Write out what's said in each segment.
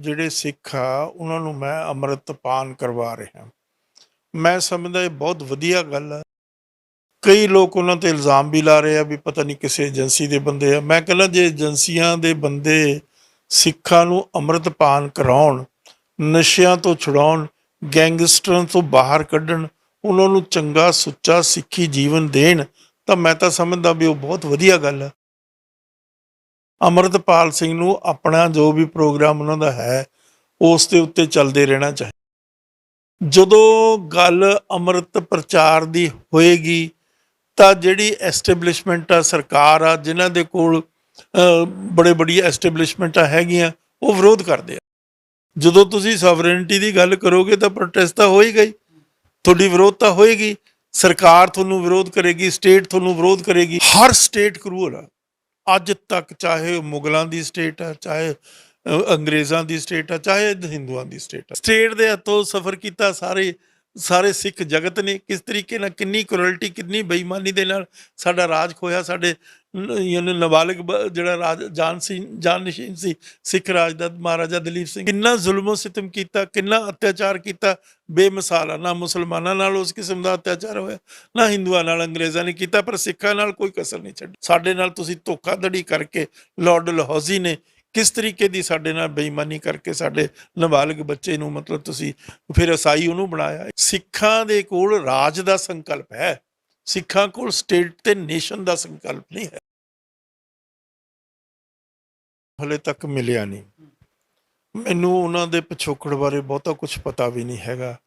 ਜਿਹੜੇ ਸਿੱਖ ਆ, ਉਹਨਾਂ ਨੂੰ ਮੈਂ ਅੰਮ੍ਰਿਤ ਪਾਨ ਕਰਵਾ ਰਿਹਾ। ਮੈਂ ਸਮਝਦਾ ਇਹ ਬਹੁਤ ਵਧੀਆ ਗੱਲ ਆ। ਕਈ ਲੋਕ ਉਹਨਾਂ ਤੇ ਇਲਜ਼ਾਮ ਵੀ ਲਾ ਰਹੇ ਆ ਵੀ ਪਤਾ ਨਹੀਂ ਕਿਸੇ ਏਜੰਸੀ ਦੇ ਬੰਦੇ ਆ। ਮੈਂ ਕਹਿੰਦਾ ਜੇ ਏਜੰਸੀਆਂ ਦੇ ਬੰਦੇ ਸਿੱਖਾਂ ਨੂੰ ਅੰਮ੍ਰਿਤ ਪਾਨ ਕਰਾਉਣ, ਨਸ਼ਿਆਂ ਤੋਂ ਛੁਡਾਉਣ, ਗੈਂਗਸਟਰਾਂ ਤੋਂ ਬਾਹਰ ਕੱਢਣ, ਉਹਨਾਂ ਨੂੰ ਚੰਗਾ, ਸੁੱਚਾ ਸਿੱਖੀ ਜੀਵਨ ਦੇਣ, ਤਾਂ ਮੈਂ ਤਾਂ ਸਮਝਦਾ ਵੀ ਉਹ ਬਹੁਤ ਵਧੀਆ ਗੱਲ ਹੈ ਅਮਰਤਪਾਲ ਸਿੰਘ ਨੂੰ ਆਪਣਾ ਜੋ ਵੀ ਪ੍ਰੋਗਰਾਮ ਉਹਨਾਂ ਦਾ ਹੈ, ਉਸ ਦੇ ਉੱਤੇ ਚੱਲਦੇ ਰਹਿਣਾ ਚਾਹੀਦਾ ਜਦੋਂ ਗੱਲ ਅੰਮ੍ਰਿਤ ਪ੍ਰਚਾਰ ਦੀ ਹੋਏਗੀ, ਤਾਂ ਜਿਹੜੀ ਐਸਟੈਬਲਿਸ਼ਮੈਂਟ ਆ ਸਰਕਾਰ ਆ, ਜਿਨ੍ਹਾਂ ਦੇ ਕੋਲ ਬੜੇ ਬੜੀ ਐਸਟੈਬਲਿਸ਼ਮੈਂਟਾਂ ਹੈਗੀਆਂ, ਉਹ ਵਿਰੋਧ ਕਰਦੇ ਆ। ਜਦੋਂ ਤੁਸੀਂ ਸਵਰੇਨਟੀ ਦੀ ਗੱਲ ਕਰੋਗੇ, ਤਾਂ ਪ੍ਰੋਟੈਸਟ ਤਾਂ ਹੋਏਗਾ ਹੀ ਤੁਹਾਡੀ ਵਿਰੋਧ ਤਾਂ ਹੋਏਗੀ। ਸਰਕਾਰ ਤੁਹਾਨੂੰ ਵਿਰੋਧ ਕਰੇਗੀ, ਸਟੇਟ ਤੁਹਾਨੂੰ ਵਿਰੋਧ ਕਰੇਗੀ। ਹਰ ਸਟੇਟ ਕਰੂਅਲ ਆ। ਅੱਜ ਤੱਕ ਚਾਹੇ ਉਹ ਮੁਗਲਾਂ ਦੀ ਸਟੇਟ ਆ, ਚਾਹੇ ਅੰਗਰੇਜ਼ਾਂ ਦੀ ਸਟੇਟ ਆ, ਚਾਹੇ ਹਿੰਦੂਆਂ ਦੀ ਸਟੇਟ ਆ। ਸਟੇਟ ਦੇ ਹੱਥੋਂ ਸਫਰ ਕੀਤਾ ਸਾਰੇ ਸਾਰੇ ਸਿੱਖ ਜਗਤ ਨੇ ਕਿਸ ਤਰੀਕੇ ਨਾਲ ਕਿੰਨੀ ਕਰੋਲਟੀ ਕਿੰਨੀ ਬੇਈਮਾਨੀ ਦੇ ਨਾਲ ਸਾਡਾ ਰਾਜ ਖੋਇਆ ਸਾਡੇ ਨ- ਯਾਨੀ ਨਾਬਾਲਗ ਜਿਹੜਾ ਰਾਜ, ਜਾਨ ਸੀ ਜਾਨ ਨਸ਼ੀਨ ਸੀ, ਸਿੱਖ ਰਾਜ ਦਾ ਮਹਾਰਾਜਾ ਦਲੀਪ ਸਿੰਘ, ਕਿੰਨਾ ਜ਼ੁਲਮੋ ਸਿਤਮ ਕੀਤਾ, ਕਿੰਨਾ ਅਤਿਆਚਾਰ ਕੀਤਾ, ਬੇਮਿਸਾਲ ਆ ਨਾ ਮੁਸਲਮਾਨਾਂ ਨਾਲ ਉਸ ਕਿਸਮ ਦਾ ਅਤਿਆਚਾਰ ਹੋਇਆ, ਨਾ ਹਿੰਦੂਆਂ ਨਾਲ, ਅੰਗਰੇਜ਼ਾਂ ਨੇ ਕੀਤਾ, ਪਰ ਸਿੱਖਾਂ ਨਾਲ ਕੋਈ ਕਸਰ ਨਹੀਂ ਛੱਡੀ। ਸਾਡੇ ਨਾਲ ਤੁਸੀਂ ਧੋਖਾਧੜੀ ਕਰਕੇ ਲਾਰਡ ਲਾਹੌਜ਼ੀ ਨੇ ਕਿਸ ਤਰੀਕੇ ਦੀ ਸਾਡੇ ਨਾਲ ਬੇਈਮਾਨੀ ਕਰਕੇ ਸਾਡੇ ਨਾਬਾਲਗ ਬੱਚੇ ਨੂੰ ਮਤਲਬ ਤੁਸੀਂ ਫਿਰ ਈਸਾਈ ਉਹਨੂੰ ਬਣਾਇਆ? ਸਿੱਖਾਂ ਦੇ ਕੋਲ ਰਾਜ ਦਾ ਸੰਕਲਪ ਹੈ। ਸਿੱਖਾਂ ਕੋਲ ਸਟੇਟ ਤੇ ਨੇਸ਼ਨ ਦਾ ਸੰਕਲਪ ਨਹੀਂ ਹੈ। ਹਲੇ ਤੱਕ ਮਿਲਿਆ ਨਹੀਂ। ਮੈਨੂੰ ਉਹਨਾਂ ਦੇ ਪਿਛੋਕੜ ਬਾਰੇ ਬਹੁਤਾ ਕੁਝ ਪਤਾ ਵੀ ਨਹੀਂ ਹੈਗਾ।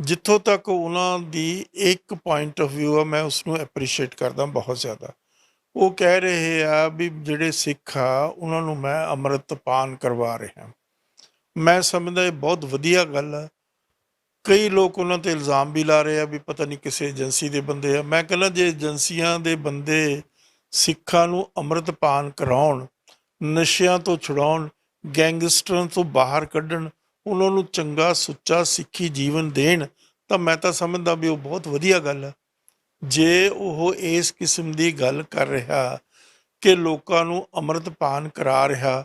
ਜਿੱਥੋਂ ਤੱਕ ਉਹਨਾਂ ਦੀ ਇੱਕ ਪੁਆਇੰਟ ਆਫ View ਆ, ਮੈਂ ਉਸ ਨੂੰ ਐਪਰੀਸ਼ੀਏਟ ਕਰਦਾ ਬਹੁਤ ਜ਼ਿਆਦਾ। ਉਹ ਕਹਿ ਰਹੇ ਆ ਵੀ ਜਿਹੜੇ ਸਿੱਖ ਆ, ਉਹਨਾਂ ਨੂੰ ਮੈਂ ਅੰਮ੍ਰਿਤਪਾਨ ਕਰਵਾ ਰਿਹਾ। ਮੈਂ ਸਮਝਦਾ ਇਹ ਬਹੁਤ ਵਧੀਆ ਗੱਲ ਆ। ਕਈ ਲੋਕ ਉਹਨਾਂ ਤੇ ਇਲਜ਼ਾਮ ਵੀ ਲਾ ਰਹੇ ਆ ਵੀ ਪਤਾ ਨਹੀਂ ਕਿਸੇ ਏਜੰਸੀ ਦੇ ਬੰਦੇ ਆ। ਮੈਂ ਕਹਿੰਦਾ ਜੇ ਏਜੰਸੀਆਂ ਦੇ ਬੰਦੇ ਸਿੱਖਾਂ ਨੂੰ ਅੰਮ੍ਰਿਤਪਾਨ ਕਰਾਉਣ, ਨਸ਼ਿਆਂ ਤੋਂ ਛੁਡਾਉਣ, ਗੈਂਗਸਟਰਾਂ ਤੋਂ ਬਾਹਰ ਕੱਢਣ, ਉਹਨਾਂ ਨੂੰ ਚੰਗਾ, ਸੁੱਚਾ ਸਿੱਖੀ ਜੀਵਨ ਦੇਣ, ਤਾਂ ਮੈਂ ਤਾਂ ਸਮਝਦਾ ਵੀ ਉਹ ਬਹੁਤ ਵਧੀਆ ਗੱਲ ਹੈ ਜੇ ਉਹ ਇਸ ਕਿਸਮ ਦੀ ਗੱਲ ਕਰ ਰਿਹਾ ਕਿ ਲੋਕਾਂ ਨੂੰ ਅੰਮ੍ਰਿਤ ਪਾਨ ਕਰਾ ਰਿਹਾ,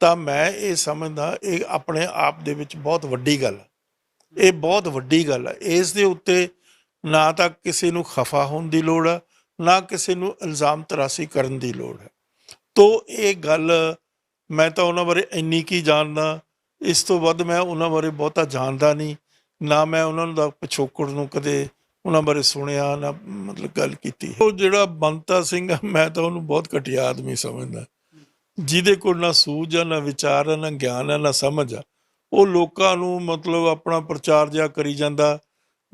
ਤਾਂ ਮੈਂ ਇਹ ਸਮਝਦਾ, ਇਹ ਆਪਣੇ ਆਪ ਦੇ ਵਿੱਚ ਬਹੁਤ ਵੱਡੀ ਗੱਲ ਹੈ। ਇਹ ਬਹੁਤ ਵੱਡੀ ਗੱਲ ਹੈ। ਇਸ ਦੇ ਉੱਤੇ ਨਾ ਤਾਂ ਕਿਸੇ ਨੂੰ ਖਫਾ ਹੋਣ ਦੀ ਲੋੜ ਹੈ, ਨਾ ਕਿਸੇ ਨੂੰ ਇਲਜ਼ਾਮ ਤਰਾਸੀ ਕਰਨ ਦੀ ਲੋੜ ਹੈ। ਤੋ ਇਹ ਗੱਲ ਮੈਂ ਤਾਂ ਉਹਨਾਂ ਬਾਰੇ ਇੰਨੀ ਕੀ ਜਾਣਦਾ, ਇਸ ਤੋਂ ਵੱਧ ਮੈਂ ਉਹਨਾਂ ਬਾਰੇ ਬਹੁਤਾ ਜਾਣਦਾ ਨਹੀਂ, ਨਾ ਮੈਂ ਉਹਨਾਂ ਦਾ ਪਿਛੋਕੜ ਨੂੰ ਕਦੇ ਉਹਨਾਂ ਬਾਰੇ ਸੁਣਿਆ, ਨਾ ਮਤਲਬ ਗੱਲ ਕੀਤੀ। ਉਹ ਜਿਹੜਾ ਬੰਤਾ ਸਿੰਘ ਮੈਂ ਤਾਂ ਉਹਨੂੰ ਬਹੁਤ ਘਟੀਆ ਆਦਮੀ ਸਮਝਦਾ। ਜਿਹਦੇ ਕੋਲ ਨਾ ਸੂਝ ਆ, ਨਾ ਵਿਚਾਰ ਆ, ਨਾ ਗਿਆਨ ਆ, ਨਾ ਸਮਝ ਆ, ਉਹ ਲੋਕਾਂ ਨੂੰ ਮਤਲਬ ਆਪਣਾ ਪ੍ਰਚਾਰ ਜਿਹਾ ਕਰੀ ਜਾਂਦਾ,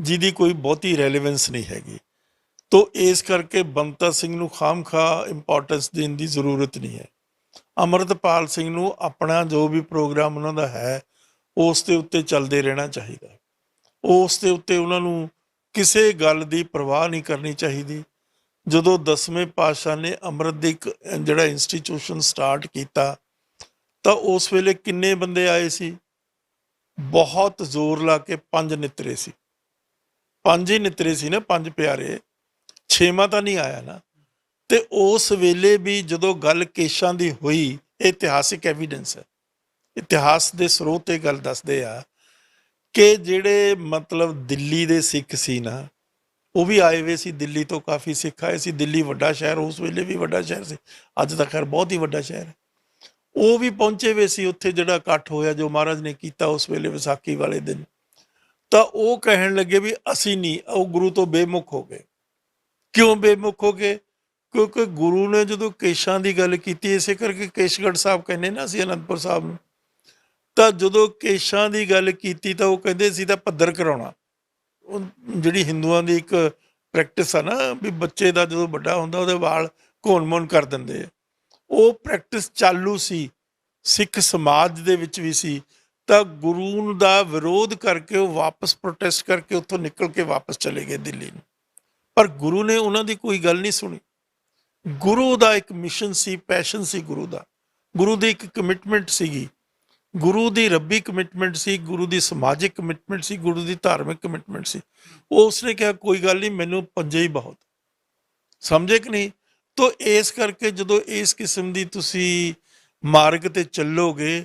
ਜਿਹਦੀ ਕੋਈ ਬਹੁਤੀ ਰੈਲੇਵੈਂਸ ਨਹੀਂ ਹੈਗੀ। ਤੋ ਇਸ ਕਰਕੇ ਬੰਤਾ ਸਿੰਘ ਨੂੰ ਖਾਮਖਾ ਇੰਪੋਰਟੈਂਸ ਦੇਣ ਦੀ ਜ਼ਰੂਰਤ ਨਹੀਂ ਹੈ। ਅਮਰਤਪਾਲ ਸਿੰਘ ਨੂੰ ਆਪਣਾ ਜੋ ਵੀ ਪ੍ਰੋਗਰਾਮ ਉਹਨਾਂ ਦਾ ਹੈ, ਉਸ ਦੇ ਉੱਤੇ ਚੱਲਦੇ ਰਹਿਣਾ ਚਾਹੀਦਾ। ਉਸ ਦੇ ਉੱਤੇ ਉਹਨਾਂ ਨੂੰ ਕਿਸੇ ਗੱਲ ਦੀ ਪਰਵਾਹ ਨਹੀਂ ਕਰਨੀ ਚਾਹੀਦੀ। ਜਦੋਂ ਦਸਵੇਂ ਪਾਤਸ਼ਾਹ ਨੇ ਅੰਮ੍ਰਿਤ ਦੀ ਜਿਹੜਾ ਇੰਸਟੀਚਿਊਸ਼ਨ ਸਟਾਰਟ ਕੀਤਾ, ਤਾਂ ਉਸ ਵੇਲੇ ਕਿੰਨੇ ਬੰਦੇ ਆਏ ਸੀ? ਬਹੁਤ ਜ਼ੋਰ ਲਾ ਕੇ ਪੰਜ ਨਿਤਰੇ ਸੀ। ਪੰਜ ਹੀ ਨਿਤਰੇ ਸੀ ਨਾ, ਪੰਜ ਪਿਆਰੇ। ਛੇਵਾਂ ਤਾਂ ਨਹੀਂ ਆਇਆ ਨਾ। ਤੇ ਉਸ ਵੇਲੇ ਵੀ ਜਦੋਂ ਗੱਲ ਕੇਸ਼ਾਂ ਦੀ ਹੋਈ, ਇਹ ਇਤਿਹਾਸਿਕ ਐਵੀਡੈਂਸ ਹੈ। ਇਤਿਹਾਸ ਦੇ ਸਰੋਤ ਇਹ ਗੱਲ ਦੱਸਦੇ ਆ ਕਿ ਜਿਹੜੇ ਮਤਲਬ ਦਿੱਲੀ ਦੇ ਸਿੱਖ ਸੀ ਨਾ, ਉਹ ਵੀ ਆਏ ਹੋਏ ਸੀ ਦਿੱਲੀ ਤੋਂ ਕਾਫੀ ਸਿੱਖ ਆਏ ਸੀ। ਦਿੱਲੀ ਵੱਡਾ ਸ਼ਹਿਰ, ਉਸ ਵੇਲੇ ਵੀ ਵੱਡਾ ਸ਼ਹਿਰ ਸੀ। ਅੱਜ ਤਾਂ ਖੈਰ ਬਹੁਤ ਹੀ ਵੱਡਾ ਸ਼ਹਿਰ ਹੈ। ਉਹ ਵੀ ਪਹੁੰਚੇ ਹੋਏ ਸੀ ਉੱਥੇ ਜਿਹੜਾ ਇਕੱਠ ਹੋਇਆ ਜੋ ਮਹਾਰਾਜ ਨੇ ਕੀਤਾ ਉਸ ਵੇਲੇ ਵਿਸਾਖੀ ਵਾਲੇ ਦਿਨ। ਤਾਂ ਉਹ ਕਹਿਣ ਲੱਗੇ ਵੀ ਅਸੀਂ ਨਹੀਂ, ਉਹ ਗੁਰੂ ਤੋਂ ਬੇਮੁਖ ਹੋ ਗਏ। ਕਿਉਂ ਬੇਮੁਖ ਹੋ ਗਏ? ਕਿਉਂਕਿ ਗੁਰੂ ਨੇ ਜਦੋਂ ਕੇਸ਼ਾਂ ਦੀ ਗੱਲ ਕੀਤੀ, ਇਸੇ ਕਰਕੇ ਕੇਸ਼ਗੜ੍ਹ ਸਾਹਿਬ ਕਹਿੰਦੇ ਨਾ ਅਸੀਂ ਅਨੰਦਪੁਰ ਸਾਹਿਬ ਨੂੰ ਤਾਂ ਜਦੋਂ ਕੇਸ਼ਾਂ ਦੀ ਗੱਲ ਕੀਤੀ ਤਾਂ ਉਹ ਕਹਿੰਦੇ ਸੀ ਤਾਂ ਪੱਧਰ ਕਰਾਉਣਾ। ਉਹ ਜਿਹੜੀ ਹਿੰਦੂਆਂ ਦੀ ਇੱਕ ਪ੍ਰੈਕਟਿਸ ਆ ਨਾ ਵੀ ਬੱਚੇ ਦਾ ਜਦੋਂ ਵੱਡਾ ਹੁੰਦਾ ਉਹਦੇ ਵਾਲ ਘੋਣ-ਮੋਣ ਕਰ ਦਿੰਦੇ ਆ। ਉਹ ਪ੍ਰੈਕਟਿਸ ਚਾਲੂ ਸੀ, ਸਿੱਖ ਸਮਾਜ ਦੇ ਵਿੱਚ ਵੀ ਸੀ, ਤਾਂ ਗੁਰੂ ਦਾ ਵਿਰੋਧ ਕਰਕੇ ਉਹ ਵਾਪਸ ਪ੍ਰੋਟੈਸਟ ਕਰਕੇ ਉੱਥੋਂ ਨਿਕਲ ਕੇ ਵਾਪਸ ਚਲੇ ਗਏ ਦਿੱਲੀ ਨੂੰ। ਪਰ ਗੁਰੂ ਨੇ ਉਹਨਾਂ ਦੀ ਕੋਈ ਗੱਲ ਨਹੀਂ ਸੁਣੀ। ਗੁਰੂ ਦਾ ਇੱਕ ਮਿਸ਼ਨ ਸੀ ਪੈਸ਼ਨ ਸੀ ਗੁਰੂ ਦਾ। ਗੁਰੂ ਦੀ ਇੱਕ ਕਮਿਟਮੈਂਟ ਸੀਗੀ। ਗੁਰੂ ਦੀ ਰੱਬੀ ਕਮਿਟਮੈਂਟ ਸੀ, ਗੁਰੂ ਦੀ ਸਮਾਜਿਕ ਕਮਿਟਮੈਂਟ ਸੀ, ਗੁਰੂ ਦੀ ਧਾਰਮਿਕ ਕਮਿਟਮੈਂਟ ਸੀ। ਉਹ ਉਸਨੇ ਕਿਹਾ, ਕੋਈ ਗੱਲ ਨਹੀਂ, ਮੈਨੂੰ ਪੰਜੇ ਹੀ ਬਹੁਤ। ਸਮਝੇ ਕਿ ਨਹੀਂ? ਤੋ ਇਸ ਕਰਕੇ ਜਦੋਂ ਇਸ ਕਿਸਮ ਦੀ ਤੁਸੀਂ ਮਾਰਗ ਤੇ ਚੱਲੋਗੇ,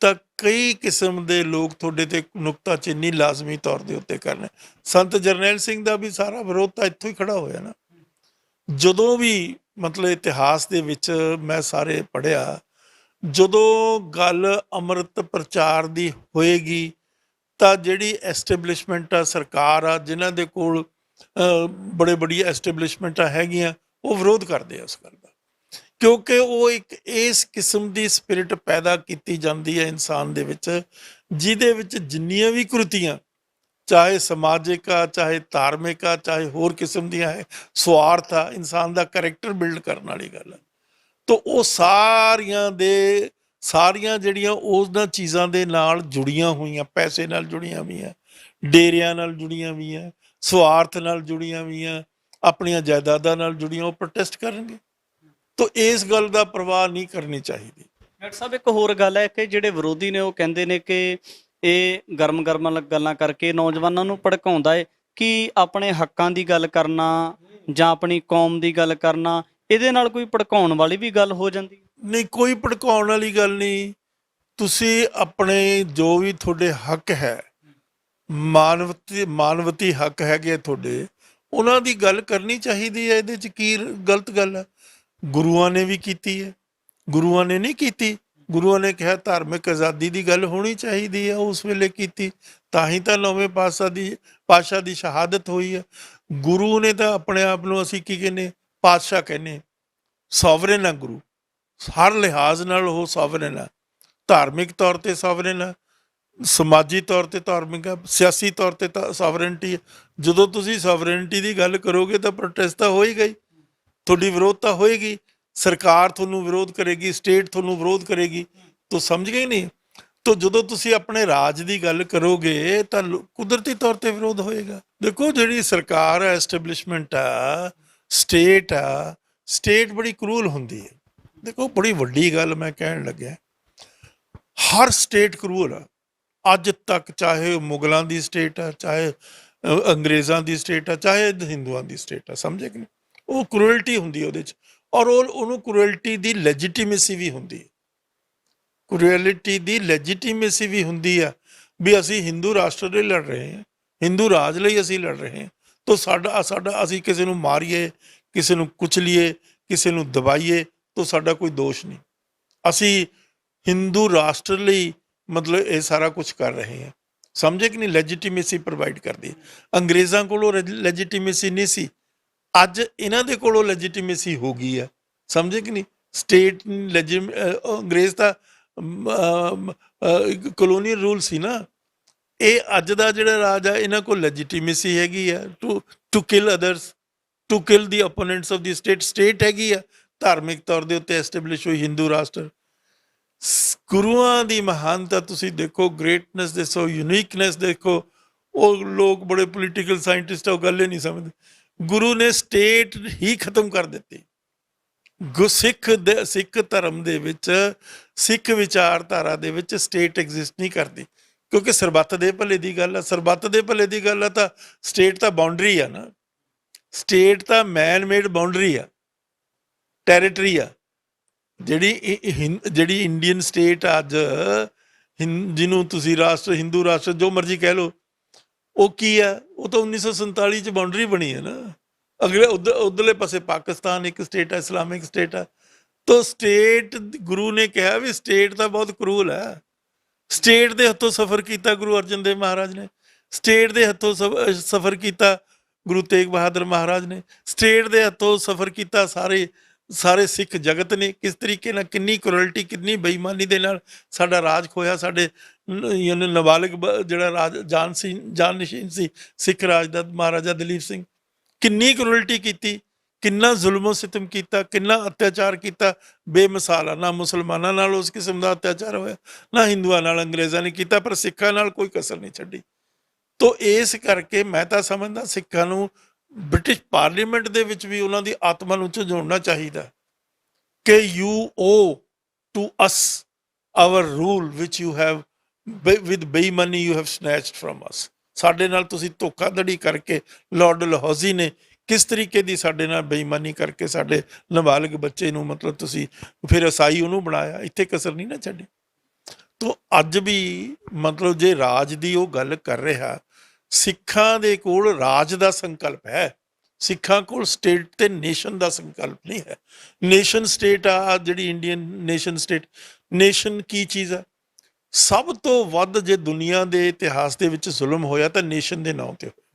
ਤਾਂ ਕਈ ਕਿਸਮ ਦੇ ਲੋਕ ਤੁਹਾਡੇ ਤੇ ਨੁਕਤਾਚੀਨੀ ਲਾਜ਼ਮੀ ਤੌਰ ਦੇ ਉੱਤੇ ਕਰਨੇ। ਸੰਤ ਜਰਨੈਲ ਸਿੰਘ ਦਾ ਵੀ ਸਾਰਾ ਵਿਰੋਧ ਤਾਂ ਇੱਥੋਂ ਹੀ ਖੜਾ ਹੋਇਆ ਨਾ। ਜਦੋਂ ਵੀ ਮਤਲਬ ਇਤਿਹਾਸ ਦੇ ਵਿੱਚ ਮੈਂ ਸਾਰੇ ਪੜਿਆ ਜਦੋਂ ਗੱਲ ਅੰਮ੍ਰਿਤ ਪ੍ਰਚਾਰ ਦੀ ਹੋਏਗੀ, ਤਾਂ ਜਿਹੜੀ ਐਸਟੈਬਲਿਸ਼ਮੈਂਟ ਆ, ਸਰਕਾਰ ਆ, ਜਿਨ੍ਹਾਂ ਦੇ ਕੋਲ ਬੜੇ ਬੜੀ ਐਸਟੈਬਲਿਸ਼ਮੈਂਟਾਂ ਹੈਗੀਆਂ, ਉਹ ਵਿਰੋਧ ਕਰਦੇ ਆ ਉਸ ਗੱਲ ਦਾ। ਕਿਉਂਕਿ ਉਹ ਇੱਕ ਇਸ ਕਿਸਮ ਦੀ ਸਪਿਰਿਟ ਪੈਦਾ ਕੀਤੀ ਜਾਂਦੀ ਹੈ ਇਨਸਾਨ ਦੇ ਵਿੱਚ, ਜਿਹਦੇ ਵਿੱਚ ਜਿੰਨੀਆਂ ਵੀ ਕੁਰਤੀਆਂ, ਚਾਹੇ ਸਮਾਜਿਕ ਆ, ਚਾਹੇ ਧਾਰਮਿਕ ਆ, ਚਾਹੇ ਹੋਰ ਕਿਸਮ ਦੀਆਂ ਹੈ, ਸਵਾਰਥ ਆ, ਇਨਸਾਨ ਦਾ ਕੈਰੈਕਟਰ ਬਿਲਡ ਕਰਨ ਵਾਲੀ ਗੱਲ ਹੈ ਤੋ ਉਹ ਸਾਰੀਆਂ ਦੇ, ਸਾਰੀਆਂ ਜਿਹੜੀਆਂ ਉਹਨਾਂ ਚੀਜ਼ਾਂ ਦੇ ਨਾਲ ਜੁੜੀਆਂ ਹੋਈਆਂ, ਪੈਸੇ ਨਾਲ ਜੁੜੀਆਂ ਹੋਈਆਂ, ਡੇਰਿਆਂ ਨਾਲ ਜੁੜੀਆਂ ਹੋਈਆਂ, ਸਵਾਰਥ ਨਾਲ ਜੁੜੀਆਂ ਹੋਈਆਂ, ਆਪਣੀਆਂ ਜਾਇਦਾਦਾਂ ਨਾਲ ਜੁੜੀਆਂ, ਉਹ ਪ੍ਰੋਟੈਸਟ ਕਰਨਗੇ। ਤਾਂ ਇਸ ਗੱਲ ਦਾ ਪ੍ਰਵਾਹ ਨਹੀਂ ਕਰਨੀ ਚਾਹੀਦੀ। ਡਾਕਟਰ ਸਾਹਿਬ, ਇੱਕ ਹੋਰ ਗੱਲ ਹੈ ਕਿ ਜਿਹੜੇ ਵਿਰੋਧੀ ਨੇ ਉਹ ਕਹਿੰਦੇ ਨੇ ਕਿ ਇਹ ਗਰਮ ਗਰਮ ਗੱਲਾਂ ਕਰਕੇ ਨੌਜਵਾਨਾਂ ਨੂੰ ਭੜਕਾਉਂਦਾ ਹੈ। ਕਿ ਆਪਣੇ ਹੱਕਾਂ ਦੀ ਗੱਲ ਕਰਨਾ ਜਾਂ ਆਪਣੀ ਕੌਮ ਦੀ ਗੱਲ ਕਰਨਾ ਇਹਦੇ ਨਾਲ ਕੋਈ ਭੜਕਾਉਣ ਵਾਲੀ ਵੀ ਗੱਲ ਹੋ ਜਾਂਦੀ? ਨਹੀਂ, ਕੋਈ ਭੜਕਾਉਣ ਵਾਲੀ ਗੱਲ ਨਹੀਂ। ਤੁਸੀਂ ਆਪਣੇ ਜੋ ਵੀ ਤੁਹਾਡੇ ਹੱਕ ਹੈ, ਮਾਨਵਤੀ ਮਾਨਵਤੀ ਹੱਕ ਹੈਗੇ ਤੁਹਾਡੇ, ਉਹਨਾਂ ਦੀ ਗੱਲ ਕਰਨੀ ਚਾਹੀਦੀ ਹੈ, ਇਹਦੇ ਚ ਕੀ ਗਲਤ ਗੱਲ ਹੈ ਗੁਰੂਆਂ ਨੇ ਵੀ ਕੀਤੀ ਹੈ। ਗੁਰੂਆਂ ਨੇ ਨਹੀਂ ਕੀਤੀ। ਗੁਰੂਆਂ ਨੇ ਕਿਹਾ ਧਾਰਮਿਕ ਆਜ਼ਾਦੀ ਦੀ ਗੱਲ ਹੋਣੀ ਚਾਹੀਦੀ ਹੈ, ਉਸ ਵੇਲੇ ਕੀਤੀ। ਤਾਂ ਹੀ ਤਾਂ ਨੌਵੇਂ ਪਾਤਸ਼ਾਹ ਦੀ ਪਾਤਸ਼ਾਹ ਦੀ ਸ਼ਹਾਦਤ ਹੋਈ ਹੈ। ਗੁਰੂ ਨੇ ਤਾਂ ਆਪਣੇ ਆਪ ਨੂੰ ਅਸੀਂ ਕੀ ਕਹਿੰਦੇ ਪਾਤਸ਼ਾਹ ਕਹਿੰਦੇ, ਸੋਵਰਨ ਆ ਗੁਰੂ। ਹਰ ਲਿਹਾਜ਼ ਨਾਲ ਉਹ ਸੋਵਰਨ ਆ। ਧਾਰਮਿਕ ਤੌਰ ਤੇ ਸੋਵਰਨ ਆ। ਸਮਾਜੀ ਤੌਰ ਤੇ ਧਾਰਮਿਕ ਆ। ਸਿਆਸੀ ਤੌਰ ਤੇ ਤਾਂ ਸੋਵਰਨਟੀ ਜਦੋਂ ਤੁਸੀਂ ਸੋਵਰਨਟੀ ਦੀ ਗੱਲ ਕਰੋਗੇ ਤਾਂ ਪ੍ਰੋਟੈਸਟ ਤਾਂ ਹੋ ਹੀ। ਗਈ ਤੁਹਾਡੀ ਵਿਰੋਧਤਾ ਹੋਏਗੀ। ਸਰਕਾਰ ਤੁਹਾਨੂੰ ਵਿਰੋਧ ਕਰੇਗੀ, ਸਟੇਟ ਤੁਹਾਨੂੰ ਵਿਰੋਧ ਕਰੇਗੀ। ਤੋ ਸਮਝ ਗਏ ਨਹੀਂ? ਤੋ ਜਦੋਂ ਤੁਸੀਂ ਆਪਣੇ ਰਾਜ ਦੀ ਗੱਲ ਕਰੋਗੇ ਤਾਂ ਕੁਦਰਤੀ ਤੌਰ ਤੇ ਵਿਰੋਧ ਹੋਏਗਾ। ਦੇਖੋ ਜਿਹੜੀ ਸਰਕਾਰ ਹੈ ਐਸਟੈਬਲਿਸ਼ਮੈਂਟ ਆ ਸਟੇਟ ਆ, ਸਟੇਟ ਬੜੀ ਕਰੂਲ ਹੁੰਦੀ ਹੈ। ਦੇਖੋ, ਬੜੀ ਵੱਡੀ ਗੱਲ ਮੈਂ ਕਹਿਣ ਲੱਗਿਆ। ਹਰ ਸਟੇਟ ਕਰੂਲ ਆ। ਅੱਜ ਤੱਕ ਚਾਹੇ ਉਹ ਮੁਗਲਾਂ ਦੀ ਸਟੇਟ ਆ, ਚਾਹੇ ਅੰਗਰੇਜ਼ਾਂ ਦੀ ਸਟੇਟ ਆ, ਚਾਹੇ ਹਿੰਦੂਆਂ ਦੀ ਸਟੇਟ ਆ, ਸਮਝੇ ਕਿ ਨਹੀਂ? ਉਹ ਕਰੂਅਲਟੀ ਹੁੰਦੀ ਉਹਦੇ ਚ। ਔਰ ਉਹ, ਉਹਨੂੰ ਕਰੂਅਲਟੀ ਦੀ ਲੈਜੀਟੀਮੇਸੀ ਵੀ ਹੁੰਦੀ ਹੈ। ਕਰੂਅਲਟੀ ਦੀ ਲੈਜੀਟੀਮੇਸੀ ਵੀ ਹੁੰਦੀ ਆ ਵੀ ਅਸੀਂ ਹਿੰਦੂ ਰਾਸ਼ਟਰ ਲਈ ਲੜ ਰਹੇ ਹਾਂ, ਹਿੰਦੂ ਰਾਜ ਲਈ ਅਸੀਂ ਲੜ ਰਹੇ ਹਾਂ। ਤੋ ਸਾਡਾ ਸਾਡਾ ਅਸੀਂ ਕਿਸੇ ਨੂੰ ਮਾਰੀਏ, ਕਿਸੇ ਨੂੰ ਕੁਚਲੀਏ ਕਿਸੇ ਨੂੰ ਦਬਾਈਏ, ਤਾਂ ਸਾਡਾ ਕੋਈ ਦੋਸ਼ ਨਹੀਂ। ਅਸੀਂ ਹਿੰਦੂ ਰਾਸ਼ਟਰ ਲਈ ਮਤਲਬ ਇਹ ਸਾਰਾ ਕੁਝ ਕਰ ਰਹੇ ਹਾਂ। ਸਮਝੇ ਕਿ ਨਹੀਂ? ਲੈਜੀਟੀਮੇਸੀ ਪ੍ਰੋਵਾਈਡ ਕਰਦੀ ਅੰਗਰੇਜ਼ਾਂ ਕੋਲੋਂ ਲੈਜੀਟੀਮੇਸੀ ਨਹੀਂ ਸੀ। ਅੱਜ ਇਹਨਾਂ ਦੇ ਕੋਲੋਂ ਲੈਜੀਟੀਮੇਸੀ ਹੋ ਗਈ ਹੈ। ਸਮਝੇ ਕਿ ਨਹੀਂ? ਸਟੇਟ ਅੰਗਰੇਜ਼ ਤਾਂ ਕਲੋਨੀਅਲ ਰੂਲ ਸੀ ਨਾ। ਇਹ ਅੱਜ ਦਾ ਜਿਹੜਾ ਰਾਜ ਆ, ਇਹਨਾਂ ਕੋਲ ਲੈਜੀਟੀਮੇਸੀ ਹੈਗੀ ਆ। To to kill others to kill the opponents of the state state ਹੈਗੀ ਆ। ਧਾਰਮਿਕ ਤੌਰ ਦੇ ਉੱਤੇ ਐਸਟੈਬਲਿਸ਼ ਹੋਈ ਹਿੰਦੂ ਰਾਸ਼ਟਰ। ਗੁਰੂਆਂ ਦੀ ਮਹਾਨਤਾ ਤੁਸੀਂ ਦੇਖੋ ਗ੍ਰੇਟਨੈਸ ਦੇਖੋ ਯੂਨੀਕਨੈਸ ਦੇਖੋ। ਉਹ ਲੋਕ ਬੜੇ ਪੋਲੀਟੀਕਲ ਸਾਇੰਟਿਸਟ ਉਹ ਗੱਲ ਹੀ ਨਹੀਂ ਸਮਝਦੇ। ਗੁਰੂ ਨੇ ਸਟੇਟ ਹੀ ਖਤਮ ਕਰ ਦਿੱਤੀ। ਗੁ, ਸਿੱਖ ਦੇ, ਸਿੱਖ ਧਰਮ ਦੇ ਵਿੱਚ, ਸਿੱਖ ਵਿਚਾਰਧਾਰਾ ਦੇ ਵਿੱਚ ਸਟੇਟ ਐਗਜ਼ਿਸਟ ਨਹੀਂ ਕਰਦੀ। ਕਿਉਂਕਿ ਸਰਬੱਤ ਦੇ ਭਲੇ ਦੀ ਗੱਲ ਹੈ ਸਰਬੱਤ ਦੇ ਭਲੇ ਦੀ ਗੱਲ ਹੈ ਤਾਂ ਸਟੇਟ ਤਾਂ ਬਾਉਂਡਰੀ ਆ ਨਾ। ਸਟੇਟ ਤਾਂ ਮੈਨ ਮੇਡ ਬਾਉਂਡਰੀ ਆ ਟੈਰੀਟਰੀ ਆ। ਜਿਹੜੀ ਇ- ਹਿੰ- ਜਿਹੜੀ ਇੰਡੀਅਨ ਸਟੇਟ ਅੱਜ, ਹਿੰ- ਜਿਹਨੂੰ ਤੁਸੀਂ ਰਾਸ਼ਟਰ ਹਿੰਦੂ ਰਾਸ਼ਟਰ ਜੋ ਮਰਜ਼ੀ ਕਹਿ ਲਓ, ਉਹ ਕੀ ਆ? ਉਹ ਤਾਂ 1947 ਚ ਬਾਉਂਡਰੀ ਬਣੀ ਹੈ ਨਾ। ਅਗਲੇ ਉਧ- ਉਧਰਲੇ ਪਾਸੇ ਪਾਕਿਸਤਾਨ ਇੱਕ ਸਟੇਟ ਹੈ ਇਸਲਾਮਿਕ ਸਟੇਟ ਹੈ ਤਾਂ ਸਟੇਟ ਗੁਰੂ ਨੇ ਕਿਹਾ ਵੀ ਸਟੇਟ ਤਾਂ ਬਹੁਤ ਕਰੂਲ ਹੈ ਸਟੇਟ ਦੇ ਹੱਥੋਂ ਸਫਰ ਕੀਤਾ ਗੁਰੂ ਅਰਜਨ ਦੇਵ ਮਹਾਰਾਜ ਨੇ, ਸਟੇਟ ਦੇ ਹੱਥੋਂ ਸਫਰ ਕੀਤਾ ਗੁਰੂ ਤੇਗ ਬਹਾਦਰ ਮਹਾਰਾਜ ਨੇ, ਸਟੇਟ ਦੇ ਹੱਥੋਂ ਸਫਰ ਕੀਤਾ ਸਾਰੇ ਸਾਰੇ ਸਿੱਖ ਜਗਤ ਨੇ, ਕਿਸ ਤਰੀਕੇ ਨਾਲ ਕਿੰਨੀ ਕਰੋਲਟੀ ਕਿੰਨੀ ਬੇਈਮਾਨੀ ਦੇ ਨਾਲ ਸਾਡਾ ਰਾਜ ਖੋਇਆ ਸਾਡੇ ਨ- ਯਾਨੀ ਨਾਬਾਲਗ ਜਿਹੜਾ ਰਾਜ, ਜਾਨ ਸੀ, ਜਾਨ ਨਿਸ਼ੀਨ ਸੀ ਸਿੱਖ ਰਾਜ ਦਾ ਮਹਾਰਾਜਾ ਦਲੀਪ ਸਿੰਘ, ਕਿੰਨੀ ਕਰੋਲਟੀ ਕੀਤੀ ਕਿੰਨਾ ਜ਼ੁਲਮੋ ਸਿਤਮ ਕੀਤਾ, ਕਿੰਨਾ ਅਤਿਆਚਾਰ ਕੀਤਾ? ਬੇਮਿਸਾਲ ਆ, ਨਾ ਮੁਸਲਮਾਨਾਂ ਨਾਲ ਉਸ ਕਿਸਮ ਦਾ ਅਤਿਆਚਾਰ ਹੋਇਆ, ਨਾ ਹਿੰਦੂਆਂ ਨਾਲ ਅੰਗਰੇਜ਼ਾਂ ਨੇ ਕੀਤਾ, ਪਰ ਸਿੱਖਾਂ ਨਾਲ ਕੋਈ ਕਸਰ ਨਹੀਂ ਛੱਡੀ। ਤੋ ਇਸ ਕਰਕੇ ਮੈਂ ਤਾਂ ਸਮਝਦਾ ਸਿੱਖਾਂ ਨੂੰ ਬ੍ਰਿਟਿਸ਼ ਪਾਰਲੀਮੈਂਟ ਦੇ ਵਿੱਚ ਵੀ ਉਹਨਾਂ ਦੀ ਆਤਮਾ ਨੂੰ ਝੰਜੋੜਨਾ ਚਾਹੀਦਾ ਕਿ you owe to us, our rule which you have with ਬੇਈਮਾਨੀ you have snatched from us. ਸਾਡੇ ਨਾਲ ਤੁਸੀਂ ਧੋਖਾਧੜੀ ਕਰਕੇ ਲਾਰਡ ਲਹੌਜ਼ੀ ਨੇ ਕਿਸ ਤਰੀਕੇ ਦੀ ਸਾਡੇ ਨਾਲ ਬੇਈਮਾਨੀ ਕਰਕੇ ਸਾਡੇ ਨਾਬਾਲਗ ਬੱਚੇ ਨੂੰ ਮਤਲਬ ਤੁਸੀਂ ਫਿਰ ਅਸਾਈ ਉਹਨੂੰ ਬਣਾਇਆ? ਇੱਥੇ ਕਸਰ ਨਹੀਂ ਨਾ ਛੱਡੀ। ਤੋ ਅੱਜ ਵੀ ਮਤਲਬ ਜੇ ਰਾਜ ਦੀ ਉਹ ਗੱਲ ਕਰ ਰਿਹਾ, ਸਿੱਖਾਂ ਦੇ ਕੋਲ ਰਾਜ ਦਾ ਸੰਕਲਪ ਹੈ। ਸਿੱਖਾਂ ਕੋਲ ਸਟੇਟ ਤੇ ਨੇਸ਼ਨ ਦਾ ਸੰਕਲਪ ਨਹੀਂ ਹੈ। ਨੇਸ਼ਨ ਸਟੇਟ ਆ ਜਿਹੜੀ ਇੰਡੀਅਨ ਨੇਸ਼ਨ ਸਟੇਟ, ਨੇਸ਼ਨ ਕੀ ਚੀਜ਼ ਆ? ਸਭ ਤੋਂ ਵੱਧ ਜੇ ਦੁਨੀਆ ਦੇ ਇਤਿਹਾਸ ਦੇ ਵਿੱਚ ਜ਼ੁਲਮ ਹੋਇਆ ਤਾਂ ਨੇਸ਼ਨ ਦੇ ਨਾਂ ਤੇ ਹੋਇਆ।